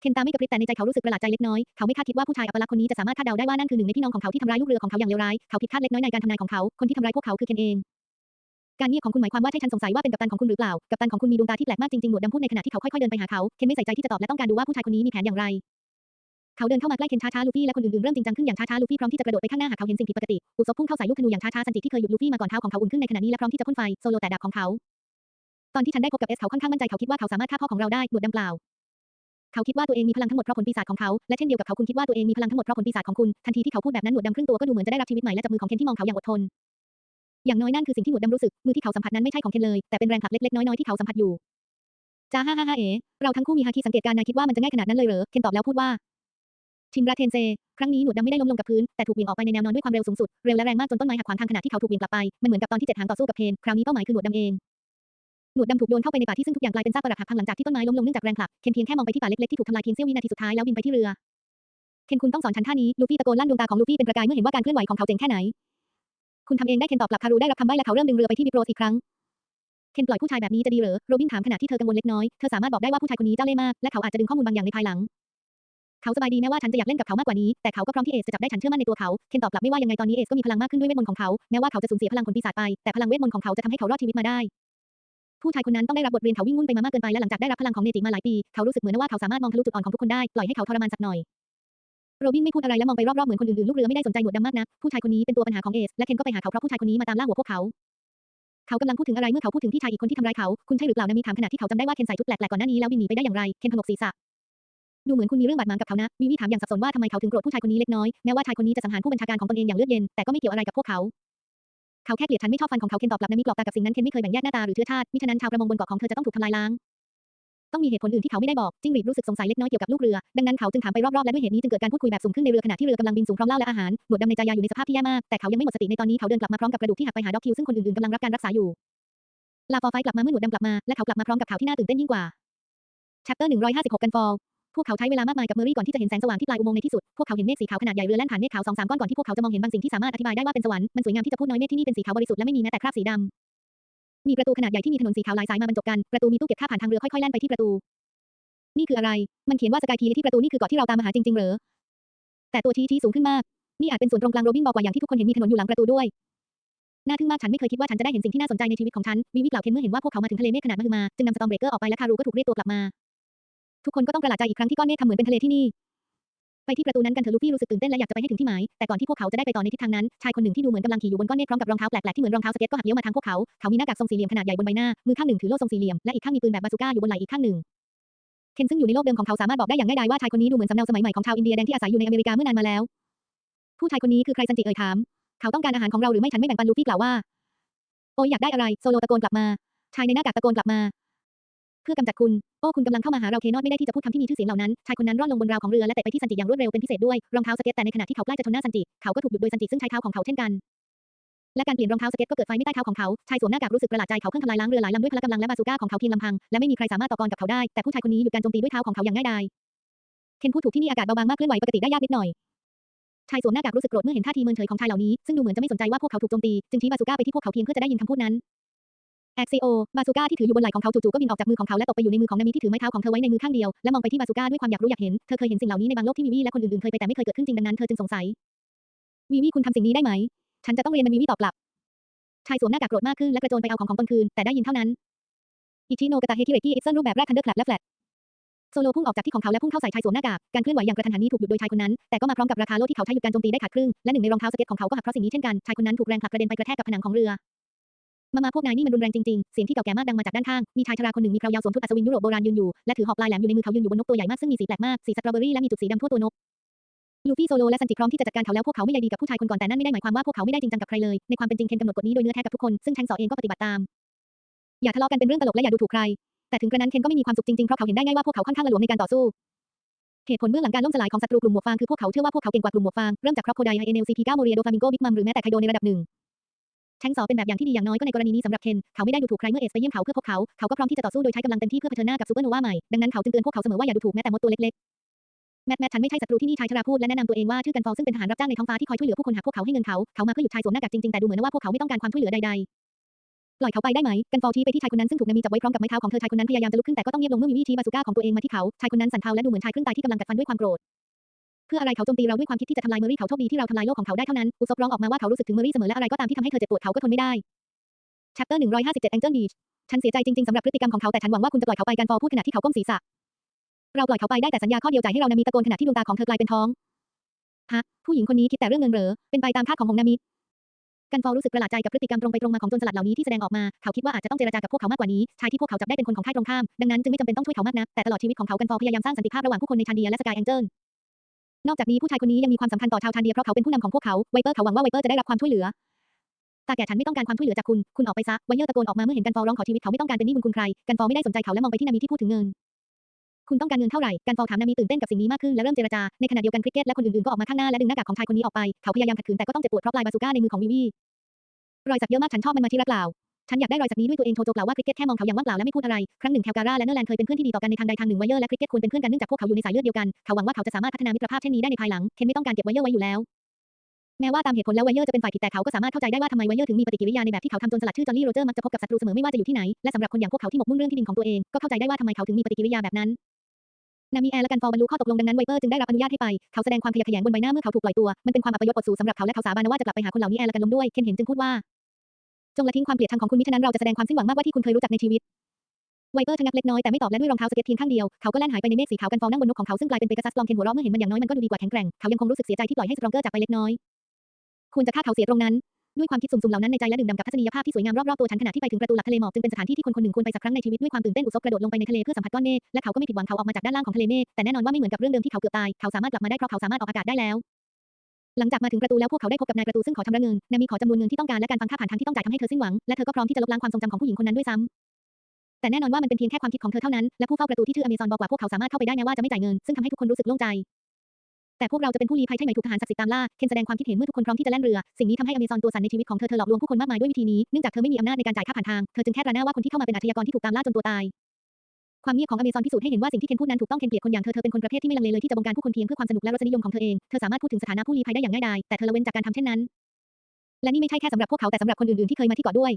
เคนตาไม่กระพริบแต่ในใจเขารู้สึกประหลาดใจเล็กน้อย เขาไม่คาดคิดว่าผู้ชายอัปลักษณ์คนนี้จะสามารถคาดเดาได้ว่านั่นคือหนึ่งในพี่น้องของเขาที่ทำร้ายลูกเรือของเขาอย่างเลวร้าย เขาผิดคาดเล็กน้อยในการทำนายของเขา คนที่ทำร้ายพวกเขาคือเคนเอง การเงียบของคุณหมายความว่าใช่ฉันสงสัยว่าเป็นกัปตันของคุณหรือเปล่า กัปตันของคุณมีดวงตาที่แปลกมากจริงๆ หนวดดำพูดในขณะที่เขาค่อยๆเดินไปหาเขา เคนไม่ใส่ใจที่จะตอบและต้องการดูว่าผู้ชายคนนี้มีแผนอย่างไร เขาเดินเข้ามาใกล้เคนช้าๆ ลูฟี่และคนอื่นๆ เริ่มจริงจังขึ้นอย่างช้าๆ ลูฟี่พร้อมที่จะกระโดดไปข้างหน้าหากเขาเห็นสิ่งผิดปกติอุศบพุ่งเข้าใส่ลูกธนูอย่างช้าๆ สันติที่เคยหยุดลูฟี่มาก่อนเท้าของเขาอุ่นขึ้นในขณะนี้และพร้อมที่จะพ่นไฟโซโลแต่ดาบของเขา ตอนที่ฉันได้พบกับเอสเขาค่อนข้างมั่นใจเขาคิดว่าเขาสามารถฆ่าพ่อของเราได้หนวดดำกล่าวเขาคิดว่าตัวเองมีพลังทั้งหมดเพราะผลปีศาจของเขา และเช่นเดียวกับเขาคุณคิดว่าตัวเองมีพลังทั้งหมดเพราะผลปีศาจของคุณ ทันทีที่เขาพูดแบบนั้นหนวดดำครึ่งตัวก็ดูเหมือนจะได้รับชีวิตใหม่และจับมือของเคนที่มองเขาอย่างอดทน อย่างน้อยนั่นคือสิ่งที่หนวดดำรู้สึก มือที่เขาสัมผัสนั้นไม่ใช่ของเคนเลย แต่เป็นแรงผลักเล็กๆ น้อยๆ ที่เขาสัมผัสอยู่ จ้าฮ่าฮ่าฮ่าเอ๋เราทั้งคู่มีฮาคิสังเกตการนายคิดว่ามันจะง่ายขนาดนั้นเลยเหรอ เคนตอบแล้วพูดว่า ชินราเทนเซ ครั้งนี้หนวดดำไม่ได้ล้มลงกับพื้น แต่ถูกเหวี่ยงออกไปในแนวนอนด้วยความเร็วสูงสุด เร็วและแรงมากจนต้นไม้หักขวางทางขณะที่เขาถูกเหวี่ยงกลับไป มันเหมือนกับตอนที่เจ็ดหางต่อสู้กับเพน คราวนี้เป้าหมายคือหนวดดำเองหนวดดำถูกโยนเข้าไปในป่าที่ซึ่งทุกอย่างกลายเป็นซากปรักหักพังหลังจากที่ต้นไม้ล้มลงเนื่องจากแรงผลัก เคนเพียงแค่มองไปที่ป่าเล็กๆที่ถูกทำลายเพียงเสี้ยววินาทีสุดท้ายแล้วบินไปที่เรือ เคนคุณต้องสอนฉันท่านี้ ลูฟี่ตะโกนลั่นดวงตาของลูฟี่เป็นประกายเมื่อเห็นว่าการเคลื่อนไหวของเขาเจ๋งแค่ไหน คุณทำเองได้เคนตอบกลับคารูได้รับคำใบ้และเขาเริ่มดึงเรือไปที่บิโปรสอีกครั้งเคนปล่อยผู้ชายแบบนี้จะดีเหรอโรบินถามขณะที่เธอกังวลเล็กน้อยเธอสามารถบอกได้ว่าผู้ชายคนนี้เจ้าเล่ห์มากและเขาอาจจะดึงข้อมูลบางอย่างในภายหลัง เขาสบายดีแม้ว่าฉันจะอยากเล่นกับเขามากกว่านี้แต่เขาก็พร้อมที่เอสจะจับได้ฉันเชื่อมั่นในตัวเขาเคนตอบกลับไม่ว่ายังไงตอนนี้เอสก็มีพลังมากขึ้นด้วยเวทมนต์ของเขาแม้ว่าเขาจะสูญเสียพลังผลปีศาจไปแต่พลังเวทมนต์ของเขาจะทำให้เขารอดชีวิตมาได้ผู้ชายคนนั้นต้องได้รับบทเรียนเขาวิ่งวุ่นไปมามากเกินไปและหลังจากได้รับพลังของเนจิมาหลายปี เขารู้สึกเหมือนว่าเขาสามารถมองทะลุจุดอ่อนของทุกคนได้ ปล่อยให้เขาทรมานสักหน่อย โรบินไม่พูดอะไรและมองไปรอบๆเหมือนคนอื่นๆลูกเรือไม่ได้สนใจหนวดดำมากนะผู้ชายคนนี้เป็นตัวปัญหาของเอสและเคนก็ไปหาเขาเพราะผู้ชายคนนี้มาตามล่าหัวพวกเขา เขากำลังพูดถึงอะไรเมื่อเขาพูดถึงพี่ชายอีกคนที่ทำร้ายเขาคุณใช่หรือเปล่านามีถามขณะที่เขาจำได้ว่าเคนใส่ชุดแปลกๆก่อนหน้านี้แล้วบินหนีไปได้อย่างไรเคนพงกศีรษะดูเหมือนคุณมีเรื่องบาดหมางกับเขานะวิวิถามอย่างสับสนว่าทำไมเขาถึงโกรธผู้ชายคนนี้เล็กน้อยแม้ว่าชายคนนี้จะสังหารผู้บัญชาการของตนเองอย่างเลือดเย็นแต่ก็ไม่เกี่ยวอะไรกับพวกเขาเขาแค่เกลียดฉันไม่ชอบฟันของเขาเคนตอบกลับนามีกรอกตากับสิ่งนั้นเคนไม่เคยแบ่งแยกหน้าตาหรือเชื้อชาติมิฉะนั้นชาวประมงบนเกาะของเธอจะต้องถูกทำลายล้าง ต้องมีเหตุผลอื่นที่เขาไม่ได้บอก จิ้งหรีดรู้สึกสงสัยเล็กน้อยเกี่ยวกับลูกเรือ ดังนั้นเขาจึงถามไปรอบๆ และด้วยเหตุนี้จึงเกิดการพูดคุยแบบสุ่มขึ้นในเรือขณะที่เรือกำลังบินสูงพร้อมเหล้าและอาหาร หนวดดำในใจยาอยู่ในสภาพที่แย่มาก แต่เขายังไม่หมดสติในตอนนี้เขาเดินกลับมาพร้อมกับกระดูกที่หักไปหาด็อกคิวซึ่งคนอื่นๆกำลังรับการรักษาอยู่ ลาฟอร์ไฟกลับมาเมื่อหนวดดำกลับมา และเขากลับมาพร้อมกับข่าวที่น่าตื่นเต้นยิ่งกว่า Chapter 156กันฟอลพวกเขาใช้เวลามากมายกับเมอรี่ก่อนที่จะเห็นแสงสว่างที่ปลายอุโมงค์ในที่สุด พวกเขาเห็นเมฆสีขาวขนาดใหญ่เรือแล่นผ่านเมฆขาวสองสามก้อนก่อนที่พวกเขาจะมองเห็นบางสิ่งที่สามารถอธิบายได้ว่าเป็นสวรรค์ มันสวยงามที่จะพูดน้อยเมฆที่นี่เป็นสีขาวบริสุทธิ์และไม่มีแม้แต่คราบสีดำ มีประตูขนาดใหญ่ที่มีถนนสีขาวหลายสายมาบรรจบกัน ประตูมีตู้เก็บค่าผ่านทางเรือค่อยๆแล่นไปที่ประตู นี่คืออะไร มันเขียนว่าสกายทีที่ประตูนี่คือเกาะที่เราตามมาหาจริงๆ เหรอ แต่ตัวชี้ชี้สูงขึ้นมาก นี่อาจเป็นส่วนตรงกลางโรบินบอกว่าอย่างที่ทุกคนเห็นมีถนนอยู่หลังประตูด้วย น่าทึ่งมากฉันไม่เคยคิดว่าฉันจะได้เห็นสิ่งที่น่าสนใจในชีวิตของฉัน วิวิกล่าวเคนเมื่อเห็นว่าพวกเขามาถึงทะเลเมฆขนาดมหึมา จึงนำสตอมเบรกเกอร์ออกไปและคารูก็ถูกเรียกตัวกลับมา ทุกคนก็ต้องประหลาดใจอีกครั้งที่ก้อนเมฆทำเหมือนเป็นทะเลที่นี่ ไปที่ประตูนั้นกันเถอะลูฟี่รู้สึกตื่นเต้นและอยากจะไปให้ถึงที่หมาย แต่ก่อนที่พวกเขาจะได้ไปต่อในทิศทางนั้น ชายคนหนึ่งที่ดูเหมือนกำลังขี่อยู่บนก้อนเมฆพร้อมกับรองเท้าแปลกๆที่เหมือนรองเท้าสเก็ตก็หักเลี้ยวมาทางพวกเขา เขามีหน้ากากทรงสี่เหลี่ยมขนาดใหญ่บนใบหน้า มือข้างหนึ่งถือโล่ทรงสี่เหลี่ยม และอีกข้างมีปืนแบบบาซูก้าอยู่บนไหล่อีกข้างหนึ่งเคนซึ่งอยู่ในโลกเดิมของเขาสามารถบอกได้อย่างง่ายดายว่าชายคนนี้ดูเหมือนสำเนาสมัยใหม่ของชาวอินเดียแดงที่อาศัยอยู่ในอเมริกาเมื่อนานมาแล้ว ผู้ชายคนนี้คือใครซันจิเอ่ยถาม เขาต้องการอาหารของเราหรือไม่ฉันไม่แบ่งปันลูฟี่กล่าวว่า โอ้ยอยากได้อะไร โซโลตะโกนกลับมา ชายในหน้ากากตะโกนกลับมา เพื่อกำจัดคุณ โอ้ คุณกำลังเข้ามาหาเราเคนอดไม่ได้ที่จะพูดคำที่มีชื่อเสียงเหล่านั้น ชายคนนั้นร่อนลงบนราวของเรือและเตะไปที่ซันจิอย่างรวดเร็วเป็นพิเศษด้วย รองเท้าสเก็ตแต่ในขณะที่เขาใกล้จะชนหน้าซันจิ เขาก็ถูกหยุดโดยซันจิซึ่งใช้เท้าของเขาเช่นกัน และการเปลี่ยนรองเท้าสเก็ตก็เกิดไฟไม่ใต้เท้าของเขา ชายสวมหน้ากากรู้สึกประหลาดใจเขาเพิ่งทำลายล้างเรือหลายลำด้วยพละกำลังและบาซูก้าของเขาเพียงลำพัง และไม่มีใครสามารถต่อกรกับเขาได้ แต่ผู้ชายคนนี้หยุดการโจมตีด้วยเท้าของเขาอย่างง่ายดายเคนพูดถูกที่นี่อากาศเบาบางมากเคลื่อนไหวปกติได้ยากนิดหน่อยชายสวมหน้ากากรู้สึกโกรธเมื่อเห็นท่าทีเมินเฉยของชายเหล่านี้ซึ่งดูเหมือนจะไม่สนใจว่าพวกเขาถูกโจมตีจึงชี้บาซูก้าไปที่พวกเขาเพียงเพื่อจะได้ยินคำพูดนั้น แอ็กซิโอ บาซูก้าที่ถืออยู่บนไหล่ของเขาจู่ๆก็บินออกจากมือของเขาและตกไปอยู่ในมือของนามิที่ถือไม้เท้าของเธอไว้ในมือข้างเดียวและมองไปที่บาซูก้าด้วยความอยากรู้อยากเห็น เธอเคยเห็นสิ่งเหล่านี้ในบางโลกที่วิวีและคนอื่นๆเคยไปแต่ไม่เคยเกิดขึ้นจริงดังนั้นเธอจึงสงสัยวิวีคุณทำสิ่งนี้ได้ไหม ฉันจะต้องเรียนมันวิวีตอบกลับ ชายสวมหน้ากากโกรธมากขึ้นและกระโจนไปเอาของของตนคืนแต่ได้ยินเท่านั้น อิชิโนกะตาเฮคิเรกิเอิเซนรูปแบบแรกคันเดอร์แคลปและแฟลตโซโลพุ่งออกจากที่ของเขาและพุ่งเข้าใส่ชายสวมหน้ากาก การเคลื่อนไหวอย่างกระทันหันนี้ถูกหยุดโดยชายคนนั้น แต่ก็มาพร้อมกับราคาโลที่เขาใช้หยุดการโจมตีได้ขาดครึ่ง และหนึ่งในรองเท้าสเก็ตของเขาก็หักเพราะสิ่งนี้เช่นกัน ชายคนนั้นถูกแรงผลักกระเด็นไปกระแทกกับผนังของเรือ มามาพวกนายนี่มันรุนแรงจริงๆ เสียงที่เก่าแก่มากดังมาจากด้านข้าง มีชายชราคนหนึ่งมีเครายาวสวมชุดอัศวินยุโรปโบราณยืนอยู่ และถือหอกปลายแหลมอยู่ในมือเขายืนอยู่บนนกตัวใหญ่มากซึ่งมีสีแปลกมาก สีสตรอเบอรี่และมีจุดสีดำทั่วตัวนกลูฟี่โซโลและซันจิพร้อมที่จะจัดการเขาแล้วพวกเขาไม่ใยดีกับผู้ชายคนก่อนแต่นั่นไม่ได้หมายความว่าพวกเขาไม่ได้จริงจังกับใครเลย ในความเป็นจริงเคนกำหนดกฎนี้โดยเนื้อแท้กับทุกคน ซึ่งแทงสอเองก็ปฏิบัติตาม อย่าทะเลาะกันเป็นเรื่องตลกและอย่าดูถูกใคร แต่ถึงกระนั้นเคนก็ไม่มีความสุขจริงๆ เพราะเขาเห็นได้ง่ายว่าพวกเขาค่อนข้างละหลวมในการต่อสู้ เหตุผลเบื้องหลังการล่มสลายของศัตรูกลุ่มหมวกฟางคือพวกเขาเชื่อว่าพวกเขาเก่งกว่า กลุ่มหมวกฟาง เริ่มจากครอบโคไดไฮเอเนลซีพีก้าโมเรียโดฟามิงโกบิ๊กมัมหรือแม้แต่ไคโดในระดับหนึ่ง แทงสอเป็นแบบอย่างที่ดีอย่างน้อยก็ในกรณีนี้สำหรับเคนเขาไม่ได้ดูถูกใครเมื่อเอสไปเยี่ยมเขาเพื่อพบเขาเขาก็พร้อมที่จะต่อสู้โดยใช้กำลังเต็มที่เพื่อเผชิญหน้ากับซูเปอร์โนวาใหม่ดังนั้นเขาจึงเตือนพวกเขาเสมอว่าอย่าดูถูกแม้แต่มดตัวเล็กๆแมทแมทฉันไม่ใช่ศัตรูที่นี่ชายชราพูดและแนะนำตัวเองว่าชื่อกันฟองซึ่งเป็นทหารรับจ้างในท้องฟ้าที่คอยช่วยเหลือผู้คนหากพวกเขาให้เงินเขาเขามาเพื่อหยุดชายสวมหน้ากากจริงๆแต่ดูเหมือนว่าพวกเขาไม่ต้องการความช่วยเหลือใดๆปล่อยเขาไปได้ไหมกันฟอลชี้ไปที่ชายคนนั้นซึ่งถูกนามีจับไว้พร้อมกับไม้เท้าของเธอชายคนนั้นพยายามจะลุกขึ้นแต่ก็ต้องเงียบลงเมื่อมีวีชี้บาซูก้าของตัวเองมาที่เขาชายคนนั้นสั่นเทาและดูเหมือนชายครึ่งตายที่กำลังกัดฟันด้วยความโกรธ พื่ออะไรเขาโจมตีเราด้วยความคิดที่จะทำลายเมอรี่เขาโชคดีที่เราทำลายโลกของเขาได้เท่านั้นอุซบร้องออกมาว่าเขารู้สึกถึงเมอรี่เสมอและอะไรก็ตามที่ทำให้เธอเจ็บปวดเขาก็ทนไม่ได้ Chapter 157 Angel Beach ฉันเสียใจจริงๆสำหรับพฤติกรรมของเขาแต่ฉันหวังว่าคุณจะปล่อยเขาไปกันฟอพูดขณะที่เขาก้มศีรษะ เราปล่อยเขาไปได้แต่สัญญาข้อเดียวใจให้เรานามีตะโกนขณะที่ดวงตาของเธอกลายเป็นท้องฮะผู้หญิงคนนี้คิดแต่เรื่องเงินเหรอเป็นไปตามคาดของหงนามิกันฟอรู้สึกประหลาดใจกับพฤติกรรมตรงไปตรงมาของโจรสลัดเหล่านี้ที่แสดงออกมา เขาคิดว่าอาจจะต้องเจรจากับพวกเขามากกว่านี้ ชายที่พวกเขาจับได้เป็นคนของค่ายตรงข้าม ดังนั้นจึงไม่จำเป็นต้องช่วยเขามากนักแต่ตลอดชีวิตของเขากันฟอพยายามสร้างสันติภาพระหว่างผู้คนในชานเดียและสกายแองเจิล นอกจากนี้ผู้ชายคนนี้ยังมีความสำคัญต่อชาวชานเดียเพราะเขาเป็นผู้นำของพวกเขาไวเปอร์เขาหวังว่าไวเปอร์จะได้รับความช่วยเหลือตาแก่ฉันไม่ต้องการความช่วยเหลือจากคุณ คุณออกไปซะไวเยอร์ตะโกนออกมาเมื่อเห็นกันฟอร้องขอชีวิตเขาไม่ต้องการเป็นหนี้บุญคุณใคร กันฟอไม่ได้สนใจเขาและมองไปที่นามิที่พูดถึงเงิน คุณต้องการเงินเท่าไหร่ กันฟอถามนามิตื่นเต้นกับสิ่งนี้มากขึ้นและเริ่มเจรจา ในขณะเดียวกันคริกเก็ตและคนอื่นๆก็ออกมาข้างหน้าและดึงหน้ากากของชายคนนี้ออกไป เขาพยายามขัดขืนแต่ก็ต้องเจ็บปวดเพราะปลายบาซูก้าในมือของวิวีรอยสักเยอะมากฉันชอบมันมาที่รักเปล่า ฉันอยากได้รอยสักนี้ด้วยตัวเองโทโจกล่าวว่าคริกเก็ตแค่มองเขาอย่างว่างเปล่าและไม่พูดอะไร ครั้งหนึ่งแคลการาและเนอร์แลนด์เคยเป็นเพื่อนที่ดีต่อกันในทางใดทางหนึ่งไวเยอร์และคริกเก็ตควรเป็นเพื่อนกันเนื่องจากพวกเขาอยู่ในสายเลือดเดียวกัน เขาหวังว่าเขาจะสามารถพัฒนามิตรภาพเช่นนี้ได้ในภายหลัง เคนไม่ต้องการเก็บไวเยอร์ไว้อยู่แล้ว แม้ว่าตามเหตุผลแล้วไวเยอร์จะเป็นฝ่ายผิดแต่เขาก็สามารถเข้าใจได้ว่าทำไมไวเยอร์ถึงมีปฏิกิริยาในแบบที่เขาทำจนสลัดชื่อจอร์ลี่โรเจอร์มักจะพบกับศัตรูเสมอไม่ว่าจะอยู่ที่ไหน และสำหรับคนอย่างพวกเขาที่หมกมุ่นเรื่องที่ดินของตัวเองก็เข้าใจได้ว่าทำไมเขาถึงมีปฏิกิริยาแบบนั้นนามีแอร์และกันฟอร์บรรลุข้อตกลงดังนั้นไวเปอร์จึงได้รับอนุญาตให้ไป เขาแสดงความขยะแขยงบนใบหน้าเมื่อเขาถูกปล่อยตัว มันเป็นความอัปยศอดสูสำหรับเขาและเขาสาบานว่าจะกลับไปหาคนเหล่านี้แอร์และกันล้มด้วย เคนเห็นจึงพูดว่า จงละทิ้งความเกลียดชังของคุณมิฉะนั้นเราจะแสดงความสิ้นหวังมากว่าที่คุณเคยรู้จักในชีวิตไวเปอร์ชะงักเล็กน้อยแต่ไม่ตอบและด้วยรองเท้าสเก็ตเพียงข้างเดียว เขาก็แล่นหายไปในเมฆสีขาวกันฟอร์นั่งบนนกของเขาซึ่งกลายเป็นเปกัสซัสลองเคนหัวเราะเมื่อเห็นมันอย่างน้อยมันก็ดูดีกว่าแข็งแกร่ง เขายังคงรู้สึกเสียใจที่ปล่อยให้สตรองเกอร์จากไปเล็กน้อยควรจะฆ่าเขาเสียตรงนั้น ด้วยความคิดสุ่มๆเหล่านั้นในใจและดื่มด่ำกับทัศนียภาพที่สวยงามรอบๆตัวฉันขณะที่ไปถึงประตูหลักทะเลหมอกจึงเป็นสถานที่ที่คนคนหนึ่งควรไปสักครั้งในชีวิตด้วยความตื่นเต้นอุศบกระโดดลงไปในทะเลเพื่อสัมผัสก้อนเมฆและเขาก็ไม่ผิดหวังเขาออกมาจากด้านล่างของทะเลเมฆแต่แน่นอนว่าไม่เหมือนกับเรื่องเดิมที่เขาเกือบตายเขาสามารถกลับมาได้เพราะเขาสามารถออกอากาศได้แล้ว หลังจากมาถึงประตูแล้วพวกเขาได้พบกับนายประตูซึ่งขอชำระเงินนามีขอจำนวนเงินที่ต้องการและการฟังค่าผ่านทางที่ต้องจ่ายทำให้เธอสิ้นหวังและเธอก็พร้อมที่จะลบล้างความทรงจำของผู้หญิงคนนั้นด้วยซ้แต่แน่นอนว่ามันเป็นเพียงแค่ความคิดของเธอเท่านั้นและผู้เฝ้าประตูที่ชื่ออเมซอนบอกว่าพวกเขาสามารถเข้าไปได้แม้ว่าจะไม่จ่ายเงินซึ่งทำให้ทุกคนรู้สึกโล่งใจแต่พวกเราจะเป็นผู้ลี้ภัยใช่ไหมถูกทหารศักดิ์สิทธิ์ตามล่า เคนแสดงความคิดเห็นเมื่อทุกคนพร้อมที่จะแล่นเรือ สิ่งนี้ทำให้อเมซอนตัวสั่นในชีวิตของเธอเธอหลอกลวงผู้คนมากมายด้วยวิธีนี้ เนื่องจากเธอไม่มีอำนาจในการจ่ายค่าผ่านทาง เธอจึงแค่ระหน้าว่าคนที่เข้ามาเป็นอาชญากรที่ถูกตามล่าจนตัวตาย ความเงียบของอเมซอนพิสูจน์ให้เห็นว่าสิ่งที่เคนพูดนั้นถูกต้องเคนเกลียดคนอย่างเธอเธอเป็นคนประเภทที่ไม่ลังเลเลยที่จะบงการผู้คนเพียงเพื่อความสนุกและรสนิยมของเธอเองเธอสามารถพูดถึงสถานะผู้ลี้ภัยได้อย่างง่ายดายแต่เธอละเว้นจากการทำเช่นนั้น และนี่ไม่ใช่แค่สำหรับพวกเขาแต่สำหรับคนอื่นๆที่เคยมาที่เกาะด้วย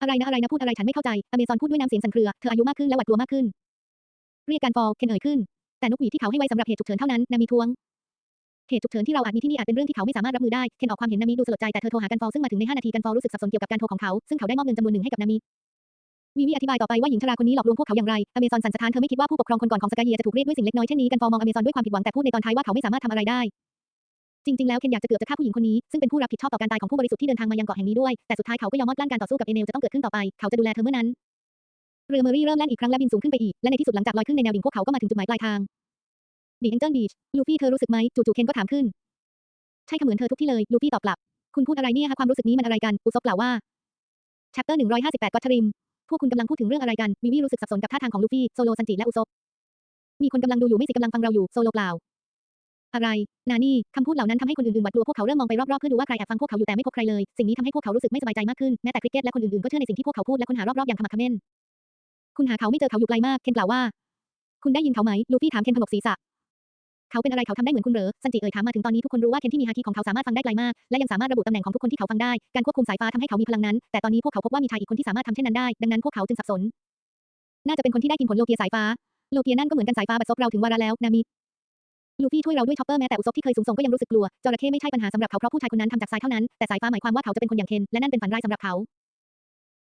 อะไรนะอะไรนะพูดอะไรฉันไม่เข้าใจอเมซอนพูดด้วยน้ำเสียงสั่นเครือเธออายุมากขึ้นและหวาดกลัวมากขึ้น เรียกการฟอลเคนเอ่ยขึ้น แต่นกหวีที่เขาให้ไว้สำหรับเหตุฉุกเฉินเท่านั้นนามีทวงเหตุฉุกเฉินที่เราอาจมีที่นี่อาจเป็นเรื่องที่เขาไม่สามารถรับมือได้ เคนออกความเห็นนามิดูสลดใจแต่เธอโทรหากันฟอลซึ่งมาถึงใน 5 นาทีกันฟอลรู้สึกสับสนเกี่ยวกับการโทรของเขา ซึ่งเขาได้มอบเงินจำนวนหนึ่งให้กับนามิ วีวีอธิบายต่อไปว่าหญิงชราคนนี้หลอกลวงพวกเขาอย่างไร อเมซอนสันสะท้านเธอไม่คิดว่าผู้ปกครองคนก่อนของสกายเยียจะถูกเรียกด้วยสิ่งเล็กน้อยเช่นนี้ กันฟอมองอเมซอนด้วยความผิดหวังแต่พูดในตอนท้ายว่าเขาไม่สามารถทำอะไรได้ จริงๆ แล้วเคนอยากจะเกือบจะฆ่าผู้หญิงคนนี้ ซึ่งเป็นผู้รับผิดชอบต่อการตายของผู้บริสุทธิ์ที่เดินทางมายังเกาะแห่งนี้ด้วย แต่สุดท้ายเขาก็ยอมมอบกลั้นการต่อสู้กับเอเนลจะต้องเกิดขึ้นต่อไป เขาจะดูแลเธอเมื่อนั้น เรือเมอรี่เริ่มแล่นอีกครั้งและบินสูงขึ้นไปอีก และในที่สุดหลังจากลอยขึ้นในแนวดิ่งพวกเขาก็มาถึงจุดหมายปลายทางดีแองเจิลบีชลูฟี่เธอรู้สึกไหมจู่ๆเคนก็ถามขึ้น ใช่ค่ะเหมือนเธอทุกที่เลยลูฟี่ตอบกลับ คุณพูดอะไรเนี่ยคะความรู้สึกนี้มันอะไรกันอุซบกล่าวว่า chapter 158ก็ทริม พวกคุณกำลังพูดถึงเรื่องอะไรกัน วิวีรู้สึกสับสนกับท่าทางของลูฟี่ โซโลซันจิและอุซบมีคนกำลังดูอยู่ไม่สิกำลังฟังเราอยู่ โซโลกล่าวอะไร นานี่ คำพูดเหล่านั้นทำให้คนอื่นๆหวาดกลัวพวกเขาเริ่มมองไปรอบๆเพื่อดูว่าใครแอบฟังพวกเขาอยู่แต่ไม่พบใครเลย สิ่งนี้ทำให้พวกเขารู้สึกไม่สบายใจมากขึ้น แม้แต่คริกเก็ตและคนอื่นๆก็เชื่อในสิ่งที่พวกเขาพูดและค้นหารอบๆอย่างขมักเขม้น คุณหาเขาไม่เจอเขาอยู่ไกลมาก เคนกล่าวว่า คุณได้ยินเขาไหม ลูฟี่ถามเคนพงกศีรษะ เขาเป็นอะไรเขาทำได้เหมือนคุณเหรอซันจิเอ่ยถามมาถึงตอนนี้ทุกคนรู้ว่าเคนที่มีฮาคิของเขาสามารถฟังได้ไกลมาก และยังสามารถระบุตำแหน่งของทุกคนที่เขาฟังได้ การควบคุมสายฟ้าทำให้เขามีพลังนั้น แต่ตอนนี้พวกเขาพบว่ามีชายอีกคนที่สามารถทำเช่นนั้นได้ ดังนั้นพวกเขาจึงสับสน น่าจะเป็นคนที่ได้กินผลโลเกียสายฟ้า โลเกียนั่นก็เหมือนกันสายฟ้าบัดซบเราถึงวาระแล้ว นามิลูฟี่ช่วยเราด้วยช็อปเปอร์แม้แต่อุซบที่เคยสูงส่งก็ยังรู้สึกกลัว จระเข้ไม่ใช่ปัญหาสำหรับเขาเพราะผู้ชายคนนั้นทำจากทรายเท่านั้น แต่สายฟ้าหมายความว่าเขาจะเป็นคนอย่างเคน และนั่นเป็นฝันร้ายสำหรับเขา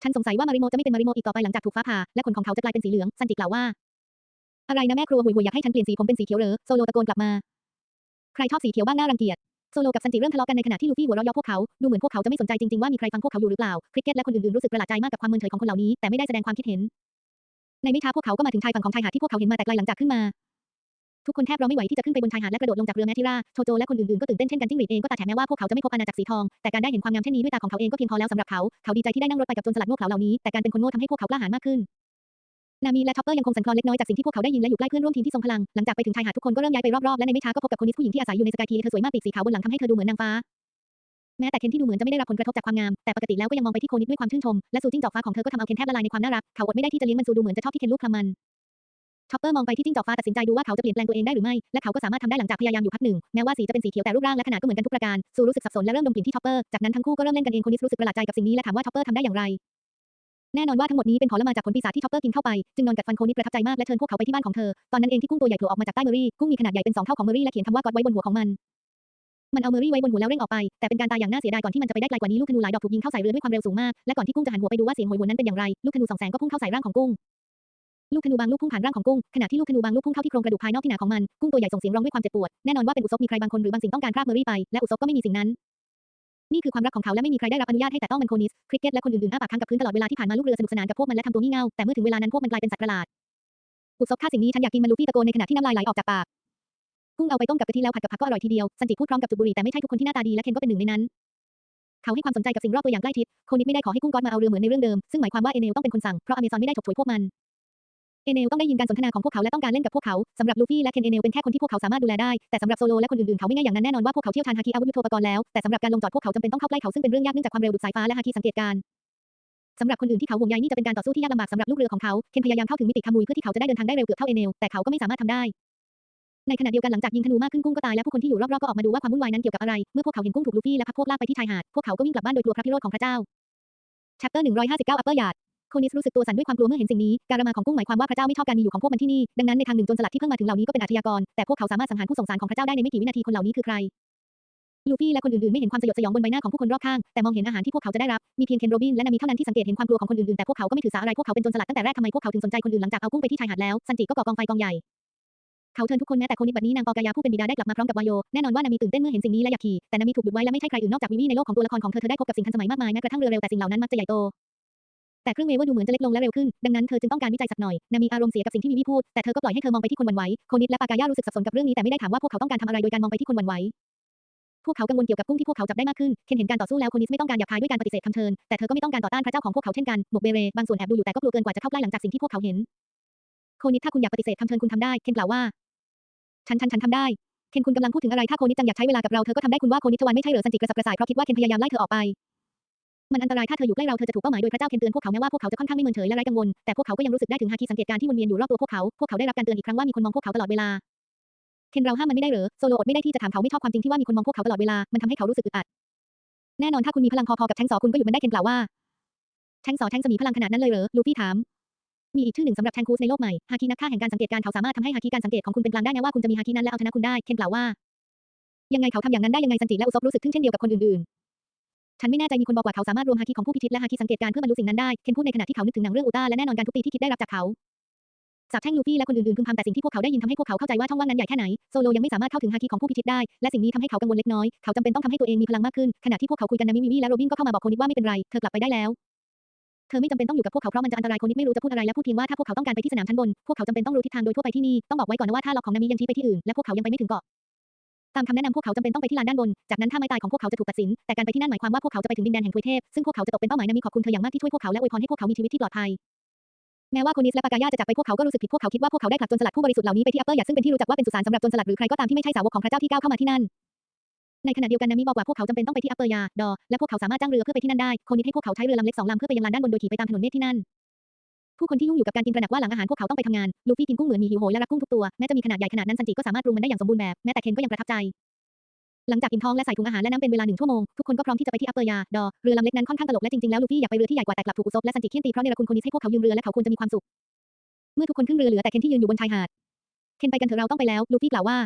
ฉันสงสัยว่ามาริโมจะไม่เป็นมาริโมอีกต่อไปหลังจากถูกฟ้าผ่า และขนของเขาจะกลายเป็นสีเหลือง ซันจิกล่าวว่า อะไรนะแม่ครัวห่วยอยากให้ฉันเปลี่ยนสีผมเป็นสีเขียวเหรอโซโลตะโกนกลับมา ใครชอบสีเขียวบ้างน่ารังเกียจโซโลกับซันจิเริ่มทะเลาะกันในขณะที่ลูฟี่หัวเราะเยาะพวกเขา ดูเหมือนพวกเขาจะไม่สนใจจริงๆว่ามีใครฟังพวกเขาอยู่หรือเปล่า คริกเก็ตและคนอื่นๆรู้สึกประหลาดใจมากกับความเมินเฉยของคนเหล่านี้ แต่ไม่ได้แสดงความคิดเห็น ในไม่ช้าพวกเขาก็มาถึงชายฝั่งของชายหาดที่พวกเขาเห็นมาแต่ไกลหลังจากขึ้นมา ทุกคนแทบรอไม่ไหวที่จะขึ้นไปบนชายหาดและกระโดดลงจากเรือแมทิราโชโจและคนอื่นๆก็ตื่นเต้นเช่นกันจิ้งหรีดเองก็ตาแถมแม้ว่าพวกเขาจะไม่พบอาณาจักรสีทอง แต่การได้เห็นความงามเช่นนี้ด้วยตาของเขาเองก็เพียงพอแล้วสำหรับเขา เขาดีใจที่ได้นั่งรถไปกับจรสลัดโง่เขลาเหล่านี้ แต่การเป็นคนโง่ทำให้พวกเขากล้าหาญมากขึ้น นามีและช็อปเปอร์ยังคงสั่นคลอนเล็กน้อยจากสิ่งที่พวกเขาได้ยินและอยู่ใกล้เพื่อนร่วมทีมที่ทรงพลัง หลังจากไปถึงชายหาดทุกคนก็เริ่มย้ายไปรอบๆ และในไม่ช้าก็พบกับคนนิสผู้หญิงที่อาศัยอยู่ในสกายทีเธอสวยมากปีกสีขาวบนหลังทำให้เธอดูเหมือนนางฟ้า แม้แต่เคนที่ดูเหมือนจะไม่ได้รับผลกระทบจากความงาม แต่ปกติแล้วก็ยังมองไปที่โคนิสด้วยความชื่นชม และซูจิ้งจอกฟ้าของเธอก็ทำเอาเคนแทบละลายในความน่ารัก เขาอดไม่ได้ที่จะเลี้ยงมันซูดูเหมือนจะชอบที่เคนลูกคลำมันช็อปเปอร์มองไปที่จิ้งจอกฟ้าตัดสินใจดูว่าเขาจะเปลี่ยนแปลงตัวเองได้หรือไม่ และเขาก็สามารถทำได้หลังจากพยายามอยู่พักหนึ่ง แม้ว่าสีจะเป็นสีเขียวแต่รูปร่างและขนาดก็เหมือนกันทุกประการซูรู้สึกสับสนและเริ่มดมกลิ่นที่ช็อปเปอร์ จากนั้นทั้งคู่ก็เริ่มเล่นกันเอง โคนิสรู้สึกประหลาดใจกับสิ่งนี้และถามว่าช็อปเปอร์ทำได้อย่างไร แน่นอนว่าทั้งหมดนี้เป็นผละมาจากผลปีศาจที่ช็อปเปอร์กินเข้าไป จึงนอนกัดฟันโคนิสประทับใจมากและเชิญพวกเขาไปที่บ้านของเธอ ตอนนั้นเองที่กุ้งตัวใหญ่โผล่ออกมาจากใต้เมอรี่ กุ้งมีขนาดใหญ่เป็นสองเท่าของเมอรี่และเขียนคำว่ากอดไว้บนหัวของมัน มันเอาเมอรี่ไว้บนหัวแล้วเร่งออกไป แต่เป็นการตายอย่างน่าเสียดายก่อนที่มันจะไปได้ไกลกว่านี้ลูกธนูหลายดอกถูกยิงเข้าใส่เรือด้วยความเร็วสูงมาก และก่อนที่กุ้งจะหันหัวไปดูว่าเสียงโหยหวนนั้นเป็นอย่างไร ลูกธนูสองแสงก็พุ่งเข้าใส่ร่างของกุ้งลูกธนูบางลูกพุ่งผ่านร่างของกุ้งขณะที่ลูกธนูบางลูกพุ่งเข้าที่โครงกระดูกภายนอกที่หนาของมันกุ้งตัวใหญ่ส่งเสียงร้องด้วยความเจ็บปวดแน่นอนว่าเป็นอุศบมีใครบางคนหรือบางสิ่งต้องการพรากเมอรี่ไปและอุศบก็ไม่มีสิ่งนั้น นี่คือความรักของเขาและไม่มีใครได้รับอนุญาตให้แต่ต้องมันโคนิส คริกเก็ตและคนอื่นๆอ้าปากค้างกับพื้นตลอดเวลาที่ผ่านมาลูกเรือสนุกสนานกับพวกมันและทำตัวงี่เง่าแต่เมื่อถึงเวลานั้นพวกมันกลายเป็นสัตว์ประหลาดอุศบฆ่าสิ่งนี้ฉันอยากกินมันลูฟี่ตะโกนในขณะที่น้ำลายไหลออกจากปากกุ้งเอาไปต้มกับกะทิแล้วผัดกับผักก็อร่อยทีเดียวซันจิพูดพร้อมกับจุบุรีแต่ไม่ใช่ทุกคนที่หน้าตาดีและเคนก็เป็นหนึ่งในนั้น เขาให้ความสนใจกับสิ่งรอบตัวอย่างใกล้ชิดโคนิสไม่ได้ขอให้กุ้งก๊อตมาเอาเรือเหมือนในเรื่องเดิมซึ่งหมายความว่าเอเนลต้องเป็นคนสั่งเพราะอเมซอนไม่ได้ฉกฉวยพวกมัน เอเนลต้องได้ยินการสนทนาของพวกเขาและต้องการเล่นกับพวกเขาสำหรับลูฟี่และเคนเอเนลเป็นแค่คนที่พวกเขาสามารถดูแลได้แต่สำหรับโซโลและคนอื่นๆเขาไม่ง่ายอย่างนั้นแน่นอนว่าพวกเขาเชี่ยวชาญฮาคิอาวุธยุทโธปกรณ์แล้วแต่สำหรับการลงจอดพวกเขาจำเป็นต้องเข้าใกล้เขาซึ่งเป็นเรื่องยากเนื่องจากความเร็วดุจสายฟ้าและฮาคิสังเกตการสำหรับคนอื่นที่เขาห่วงใยนี่จะเป็นการต่อสู้ที่ยากลำบากสำหรับลูกเรือของเขาเคนพยายามเข้าถึงมิติขมุยเพื่อที่เขาจะได้เดินทางได้เร็วเกือบเท่าเอเนลแต่เขาก็ไม่สามารถทำได้ในขณะเดียวกันหลังจากยิงธนูมากขึ้นกุ้งก็ตายและผู้คนที่อยู่รอบๆก็ออกมาดูว่าความวุ่นวายนั้นเกี่ยวกับอะไร เมื่อพวกเขาเห็นกุ้งถูกลูฟี่และพรรคพวกลากไปที่ชายหาด พวกเขาก็วิ่งกลับบ้านโดยกลัวพระพิโรธของพระเจ้า chapter 159 upper yard โคนิสรู้สึกตัวสั่นด้วยความกลัวเมื่อเห็นสิ่งนี้ การมาของกุ้งหมายความว่าพระเจ้าไม่ชอบการมีอยู่ของพวกมันที่นี่ ดังนั้นในทางหนึ่งโจรสลัดที่เพิ่งมาถึงเหล่านี้ก็เป็นอาชญากร แต่พวกเขาสามารถสังหารผู้ส่งสารของพระเจ้าได้ในไม่กี่วินาทีคนเหล่านี้คือใครลูฟี่และคนอื่นๆไม่เห็นความสยดสยองบนใบหน้าของผู้คนรอบข้าง แต่มองเห็นอาหารที่พวกเขาจะได้รับ มีเพียงเคนโรบินและนามิเท่านั้นที่สังเกตเห็นความกลัวของคนอื่นๆ แต่พวกเขาก็ไม่ถือสาอะไร พวกเขาเป็นโจรสลัดตั้งแต่แรกทำไมพวกเขาถึงสนใจคนอื่นหลังจากเอากุ้งไปที่ชายหาดแล้ว ซันจิก็ก่อกองไฟกองใหญ่ เขาเชิญทุกคนแม้แต่คนิสบัดนี้นางปอกายาผู้เป็นบิดาได้กลับมาพร้อมกับวายโย แน่นอนว่านามิตื่นเต้นเมื่อเห็นสิ่งนี้และอยากขี่ แต่นามิถูกหยุดไว้และไม่ใช่ใครอื่นนอกจากวิวีในโลกของตัวละครของเธอเธอได้พบกับสิ่งทันสมัยมากมายแม้กระทั่งเรือเร็วแต่สิ่งเหล่านั้นมักจะใหญ่โต แต่เครื่องเวเวอร์ดูเหมือนจะเล็กลงและเร็วขึ้น ดังนั้นเธอจึงต้องการวิจัยสักหน่อย นามีอารมณ์เสียกับสิ่งที่วิวีพูด แต่เธอก็ปล่อยให้เธอมองไปที่คนวันไหว โคนิสและปากายารู้สึกสับสนกับเรื่องนี้แต่ไม่ได้ถามว่าพวกเขาต้องการทำอะไรโดยการมองไปที่คนวันไหว พวกเขากังวลเกี่ยวกับกุ้งที่พวกเขาจับได้มากขึ้น เคนเห็นการต่อสู้แล้วโคนิสไม่ต้องการหยาบคายด้วยการปฏิเสธคำเชิญ แต่เธอก็ไม่ต้องการต่อต้านพระเจ้าของพวกเขาเช่นกัน หมกเบเรบางส่วนแอบดูอยู่แต่ก็กลัวเกินกว่าจะเข้าใกล้หลังจากสิ่งที่พวกเขาเห็น โคนิสถ้าคุณอยากปฏิเสธคำเชิญคุณทำได้ เคนกล่าวว่า ฉันฉันฉันทำได้เคนคุณกำลังพูดถึงอะไรถ้าโคนิสจังอยากใช้เวลากับเราเธอก็ทำได้คุณว่าโคนิสทวันไม่ใช่เหรอสันติกระสับกระส่ายเพราะคิดว่าเคนพยายามไล่เธอออกไป มันอันตรายถ้าเธออยู่ใกล้เราเธอจะถูกเป้าหมายโดยพระเจ้าเคนเตือนพวกเขาแม้ว่าพวกเขาจะค่อนข้างไม่เมินเฉยและไร้กังวลแต่พวกเขาก็ยังรู้สึกได้ถึงฮาคิสังเกตการณ์ที่วนเวียนอยู่รอบตัวพวกเขาพวกเขาได้รับการเตือนอีกครั้งว่ามีคนมองพวกเขาตลอดเวลาเคนเราห้ามมันไม่ได้เหรอโซโลอดไม่ได้ที่จะถามเขาไม่ชอบความจริงที่ว่ามีคนมองพวกเขาตลอดเวลามันทำให้เขารู้สึกอึดอัดแน่นอนถ้าคุณมีพลังพอๆกับแชงสอคุณก็หยุดมันได้เคนกล่าวว่าแชงสอแชงจะมีพลังขนาดนั้นเลยเหรอลูฟี่ถามมีอีกชื่อหนึ่งสำหรับแชงคูสในโลกใหม่ฮาคินักฆ่าแห่งการสังเกตการเขาสามารถทำให้ฮาคิการสังเกตของคุณเป็นกลางได้แม้ว่าคุณจะมีฮาคินั้นและเอาชนะคุณได้เคนกล่าวว่ายังไงเขาทำอย่างนั้นได้ยังไงสันติและอุซบรู้สึกทึ่งเช่นเดียวกับคนอื่นๆ ฉันไม่แน่ใจมีคนบอกว่าเขาสามารถรวมฮาคิของผู้พิชิตและฮาคิสังเกตการเพื่อบรรลุสิ่งนั้นได้ เคนพูดในขณะที่เขานึกถึงหนังเรื่องอูต้าและแน่นอนการทุบตีที่คิดได้รับจากเขาสาบแช่งลูฟี่และคนอื่นๆพึมพำแต่สิ่งที่พวกเขาได้ยินทำให้พวกเขาเข้าใจว่าช่องว่างนั้นใหญ่แค่ไหนโซโลยังไม่สามารถเข้าถึงฮาคิของผู้พิชิตได้ และสิ่งนี้ทำให้เขากังวลเล็กน้อย เขาจำเป็นต้องทำให้ตัวเองมีพลังมากขึ้น ขณะที่พวกเขาคุยกันนามิมิมิและโรบินก็เข้ามาบอกโคนิดว่าไม่เป็นไร เธอกลับไปได้แล้ว เธอไม่จำเป็นต้องอยู่กับพวกเขาเพราะมันจะอันตรายโคนิดไม่รู้จะพูดอะไรและพูดเพียงว่าถ้าพวกเขาต้องการไปที่สนามชั้นบน พวกเขาจำเป็นต้องรู้ทิศทางโดยทั่วไปที่นี่ ต้องบอกไว้ก่อนนะว่าถ้าล็อกของนามิยังชี้ไปที่อื่นและพวกเขายังไปไม่ถึงเกาะ ตามคำแนะนำพวกเขาจำเป็นต้องไปที่ลานด้านบน จากนั้นถ้าไม้ตายของพวกเขาจะถูกตัดสิน แต่การไปที่นั่นหมายความว่าพวกเขาจะไปถึงดินแดนแห่งทวยเทพ ซึ่งพวกเขาจะตกเป็นเป้าหมายนามีขอบคุณเธออย่างมากที่ช่วยพวกเขาและอวยพรให้พวกเขามีชีวิตที่ปลอดภัย แม้ว่าโคนิสและปากายาจะจากไปพวกเขาก็รู้สึกผิดพวกเขาคิดว่าพวกเขาได้ผลักจรสลัดผู้บริสุทธิ์เหล่านี้ไปที่อัปเปอร์ยาซึ่งเป็นที่รู้จักว่าเป็นสุสานสำหรับจรสลัดหรือใครก็ตามที่ไม่ใช่สาวกของพระเจ้าที่ก้าวเข้ามาที่นั่น ในขณะเดียวกันนามิบอกว่าพวกเขาจำเป็นต้องไปที่อัปเปอร์ยาดอและพวกเขาสามารถจ้างเรือเพื่อไปที่นั่นได้โคนิสให้พวกเขาใช้เรือลำเล็กสองลำเพื่อไปยังลานด้านบนโดยขี่ไปตามถนนเมฆที่นั่น ผู้คนที่ยุ่งอยู่กับการกินตระหนักว่าหลังอาหารพวกเขาต้องไปทำงาน ลูฟี่กินกุ้งเหมือนมีหิวโหยและรักกุ้งทุกตัว แม้จะมีขนาดใหญ่ขนาดนั้นซันจิก็สามารถปรุงมันได้อย่างสมบูรณ์แบบ แม้แต่เคนก็ยังประทับใจ หลังจากอิ่มท้องและใส่ถุงอาหารและน้ำเป็นเวลาหนึ่งชั่วโมง ทุกคนก็พร้อมที่จะไปที่อัปเปอร์ยา ดอ เรือลำเล็กนั้นค่อนข้างตลกและจริงๆ แล้วลูฟี่อยากไปเรือที่ใหญ่กว่าแต่กลับถูกอุซบและซันจิเคี่ยนตีเพราะเนรคุณคนิสให้พวกเขายืมเรือและเขาควรจะมีความสุข เมื่อทุกคนขึ้นเรือเหลือแต่เคนที่ยืนอยู่บนชายหาด เคนไปกันเถอะเราต้องไปแล้ว ลูฟี่กล่าวว่า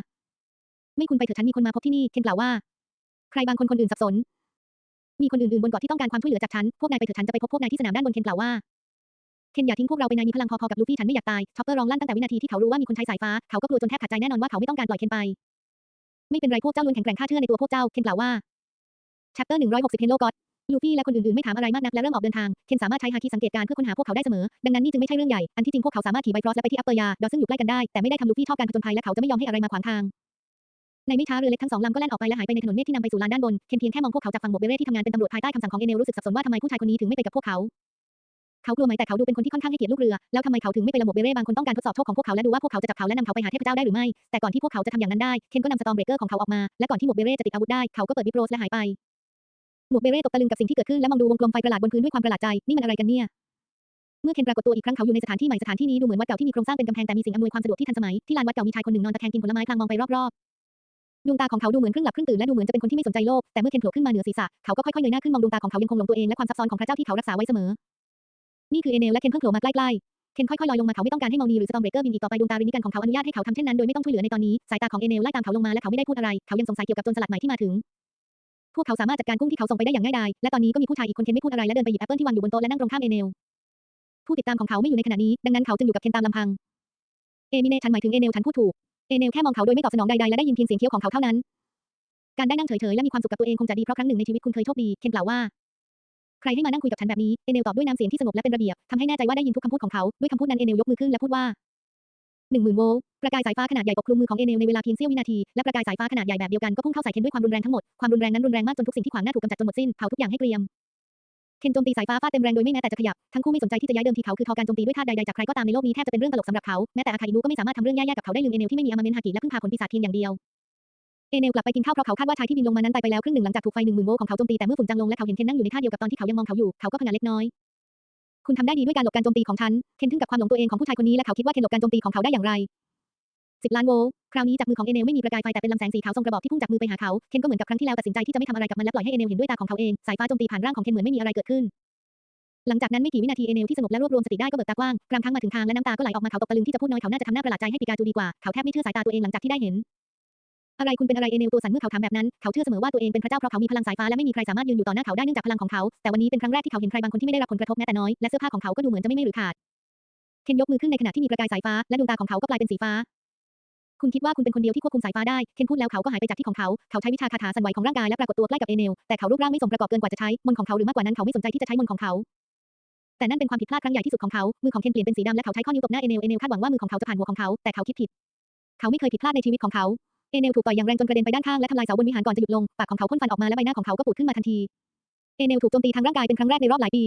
ไม่คุณไปเถอะฉันมีคนมาพบที่นี่ เคนกล่าวว่า ใครบางคนคนอื่นสับสน มีคนอื่นๆบนเกาะที่ต้องการความช่วยเหลือจากฉัน พวกนายไปเถอะฉันจะไปพบพวกนายที่สนามด้านบน เคนกล่าวว่า เคนอย่าทิ้งพวกเราไปนายมีพลังพอๆกับลูฟี่ฉันไม่อยากตายช็อปเปอร์ร้องลั่นตั้งแต่วินาทีที่เขารู้ว่ามีคนใช้สายฟ้าเขาก็กลัวจนแทบขาดใจแน่นอนว่าเขาไม่ต้องการปล่อยเคนไป ไม่เป็นไรพวกเจ้าล้วนแข็งแกร่งข้าเชื่อในตัวพวกเจ้าเคนกล่าวว่า chapter 160 Hello God ลูฟี่และคนอื่นๆไม่ถามอะไรมากนักและเริ่มออกเดินทาง เคนสามารถใช้ฮาคิสังเกตการเพื่อค้นหาพวกเขาได้เสมอ ดังนั้นนี่จึงไม่ใช่เรื่องใหญ่ อันที่จริงพวกเขาสามารถขี่ไบครอสและไปที่อัปเปอร์ยาดอซึ่งอยู่ใกล้กันได้ แต่ไม่ได้ทำลูฟี่ชอบการผจญภัยและเขาจะไม่ยอมให้อะไรมาขวางทาง ในไม่ช้าเรือเล็กทั้งสองลำก็แล่นออกไปและหายไปในถนนเมฆที่นำไปสู่ลานด้านบน เคนเพียงแค่มองพวกเขาจากฝั่งโมเบเร่ที่ทำงานเป็นตำรวจภายใต้คำสั่งของเอเนลรู้สึกสับสนว่าทำไมผู้ชายคนนี้ถึงไม่ไปกับพวกเขา เขากลัวไหมแต่เขาดูเป็นคนที่ค่อนข้างให้เกียรติลูกเรือ แล้วทำไมเขาถึงไม่ไปละโมเบเร่บางคนต้องการทดสอบโชคของพวกเขาและดูว่าพวกเขาจะจับเขาและนำเขาไปหาเทพเจ้าได้หรือไม่ แต่ก่อนที่พวกเขาจะทำอย่างนั้นได้ เคนก็นำสตอมเบรกเกอร์ของเขาออกมา และก่อนที่โมวกเบเร่จะติดอาวุธได้ เขาก็เปิดบิโรสและหายไป หมวกเบเร่ตกตะลึงกับสิ่งที่เกิดขึ้นและมองดูวงกลมไฟประหลาดบนพื้นด้วยความประหลาดใจ นี่มันอะไรกันเนี่ยเมื่อเคนปรากฏตัวอีกครั้งเขาอยู่ในสถานที่ใหม่สถานที่นี้ดูเหมือนวัดเก่าที่มีโครงสร้างเป็นกำแพงแต่มีสิ่งอำนวยความสะดวกที่ทันสมัยที่ลานวัดเก่ามีชายคนหนึ่งนอนตะแคงกินผลไม้พลางมองไปรอบๆดวงตาของเขาดูเหมือนครึ่งหลับครึ่งตื่นและดูเหมือนจะเป็นคนที่ไม่สนใจโลกแต่เมื่อเคนโผล่ขึ้นมาเหนือศีรษะเขาก็ค่อยๆเงยหน้าขึ้นมองดวงตาของเขายังคงหลงตัวเองและความซับซ้อนของพระเจ้าที่เขารักษาไว้เสมอ นี่คือเอเนลและเคนเพิ่งโผล่มาใกล้ๆ เคนค่อยๆลอยลงมาเขาไม่ต้องการให้เมานีหรือสตอมเบรกเกอร์บินอีกต่อไปดวงตารินิกันของเขาอนุญาตให้เขาทำเช่นนั้นโดยไม่ต้องช่วยเหลือในตอนนี้สายตาของเอเนลไล่ตามเขาลงมาและเขาไม่ได้พูดอะไร เขายังสงสัยเกี่ยวกับโจรสลัดใหม่ที่มาถึง พวกเขาสามารถจัดการกุ้งที่เขาส่งไปได้อย่างง่ายดายและตอนนี้ก็มีผู้ชายอีกคนเคนไม่พูดอะไรและเดินไปหยิบแอปเปิลที่วางอยู่บนโต๊ะและนั่งตรงข้ามเอเนลผู้ติดตามของเขาไม่อยู่ในขณะนี้ดังนั้นเขาจึงอยู่กับเคนตามลำพังเอมิเนฉันหมายถึงเอเนลฉันพูดถูกเอเนลแค่มองเขาโดยไม่ตอบสนองใดๆและได้ยินเพียงเสียงเคี้ยวของเขาเท่านั้น การได้นั่งเฉยๆและมีความสุขกับตัวเองคงจะดีเพราะครั้งหนึ่งในชีวิตคุณเคยโชคดี เคนกล่าวว่า ใครให้มานั่งคุยกับฉันแบบนี้ เอเนลตอบด้วยน้ำเสียงที่สงบและเป็นระเบียบทำให้แน่ใจว่าได้ยินทุกคำพูดของเขา ด้วยคำพูดนั้นเอเนลยกมือขึ้นและพูดว่าหนึ่งหมื่นโวลต์ประกายสายฟ้าขนาดใหญ่ปกคลุมมือของเอเนลในเวลาเพียงเสี้ยววินาที และประกายสายฟ้าขนาดใหญ่แบบเดียวกันก็พุ่งเข้าใส่เคนด้วยความรุนแรงทั้งหมด ความรุนแรงนั้นรุนแรงมากจนทุกสิ่งที่ขวางหน้าถูกกำจัดจนหมดสิ้น เผาทุกอย่างให้เกรียม เคนโจมตีสายฟ้าฟาดเต็มแรงโดยไม่แม้แต่จะขยับ ทั้งคู่ไม่สนใจที่จะย้ายเดิมทีเขาคือทอการโจมตีด้วยธาใดๆจากใครก็ตามในโลกนี้แทบจะเป็นเรื่องตลกสำหรับเขา แม้แต่อาคาอินุก็ไม่สามารถทำเรื่องแย่ๆกับเขาได้ลืมเอเนลที่ไม่มีอามาเมนฮากิและพึ่งพาผลปีศาจเพียงอย่างเดียว เอเนลกลับไปกินข้าวเพราะเขาคาดว่าชายที่บินลงมานั้นตายไปแล้วครึ่งหนึ่งหลังจากถูกไฟหนึ่งหมื่นโวลต์ของเขาโจมตีแต่เมื่อฝุ่นจางลงและเขาเห็นเคนนั่งอยู่ในท่าเดียวกับตอนที่เขายังมองเขาอยู่เขาก็พงะเล็กน้อย คุณทำได้ดีด้วยการหลบการโจมตีของฉันเคนทึ่งกับความหลงตัวเองของผู้ชายคนนี้และเขาคิดว่าเคนหลบการโจมตีของเขาได้อย่างไรสิบล้านโวลต์คราวนี้จากมือของเอเนลไม่มีประกายไฟแต่เป็นลำแสงสีขาวทรงกระบอกที่พุ่งจากมือไปหาเขาเคนก็เหมือนกับครั้งที่แล้วตัดสินใจที่จะไม่ทำอะไรกับมันและปล่อยให้เอเนลเห็นด้วยตาของเขาเองสายฟ้าโจมตีผ่านร่างของเคนเหมือนไม่มีอะไรเกิดขึ้น หลังจากนั้นไม่กี่วินาทีเอเนลที่สงบและรวบรวมสติได้ก็เบิกตากว้างกลางทั้งมาถึงทางและน้ำตาก็ไหลออกมาเขาตกตะลึงที่จะพูดน้อยเขาน่าจะทำหน้าประหลาดใจให้ปิกาจูดีกว่าเขาแทบไม่เชื่อสายตาตัวเองหลังจากที่ได้เห็น อะไรคุณเป็นอะไรเอเนลตัวสั่นเมื่อเขาถามแบบนั้น เขาเชื่อเสมอว่าตัวเองเป็นพระเจ้าเพราะเขามีพลังสายฟ้าและไม่มีใครสามารถยืนอยู่ต่อหน้าเขาได้เนื่องจากพลังของเขา แต่วันนี้เป็นครั้งแรกที่เขาเห็นใครบางคนที่ไม่ได้รับผลกระทบแม้แต่น้อย และเสื้อผ้าของเขาก็ดูเหมือนจะไม่ไหม้หรือขาด เคนยกมือขึ้นในขณะที่มีประกายสายฟ้าและดวงตาของเขาก็กลายเป็นสีฟ้า คุณคิดว่าคุณเป็นคนเดียวที่ควบคุมสายฟ้าได้ เคนพูดแล้วเขาก็หายไปจากที่ของเขา เขาใช้วิชาคาถาสั่นไหวของร่างกายและปรากฏตัวใกล้กับเอเนล แต่เขารูปร่างไม่สมประกอบเกินกว่าจะใช้มนของเขาหรือมากกว่านั้นเขาไม่สนใจที่จะใช้มนของเขาแต่นั่นเป็นความผิดพลาดครั้งใหญ่ที่สุดของเขา มือของเคนเปลี่ยนเป็นสีดำและเขาใช้ข้อนิ้วตบหน้าเอเนล เอเนลคาดหวังว่ามือของเขาจะผ่านหัวของเขา แต่เขาคิดผิด เขาไม่เคยผิดพลาดในชีวิตของเขา เอเนลถูกต่อยอย่างแรงจนกระเด็นไปด้านข้างและทำลายเสาบนวิหารก่อนจะหยุดลง ปากของเขาพ่นฟันออกมาและใบหน้าของเขาก็ปูดขึ้นมาทันที เอเนลถูกโจมตีทางร่างกายเป็นครั้งแรกในรอบหลายปี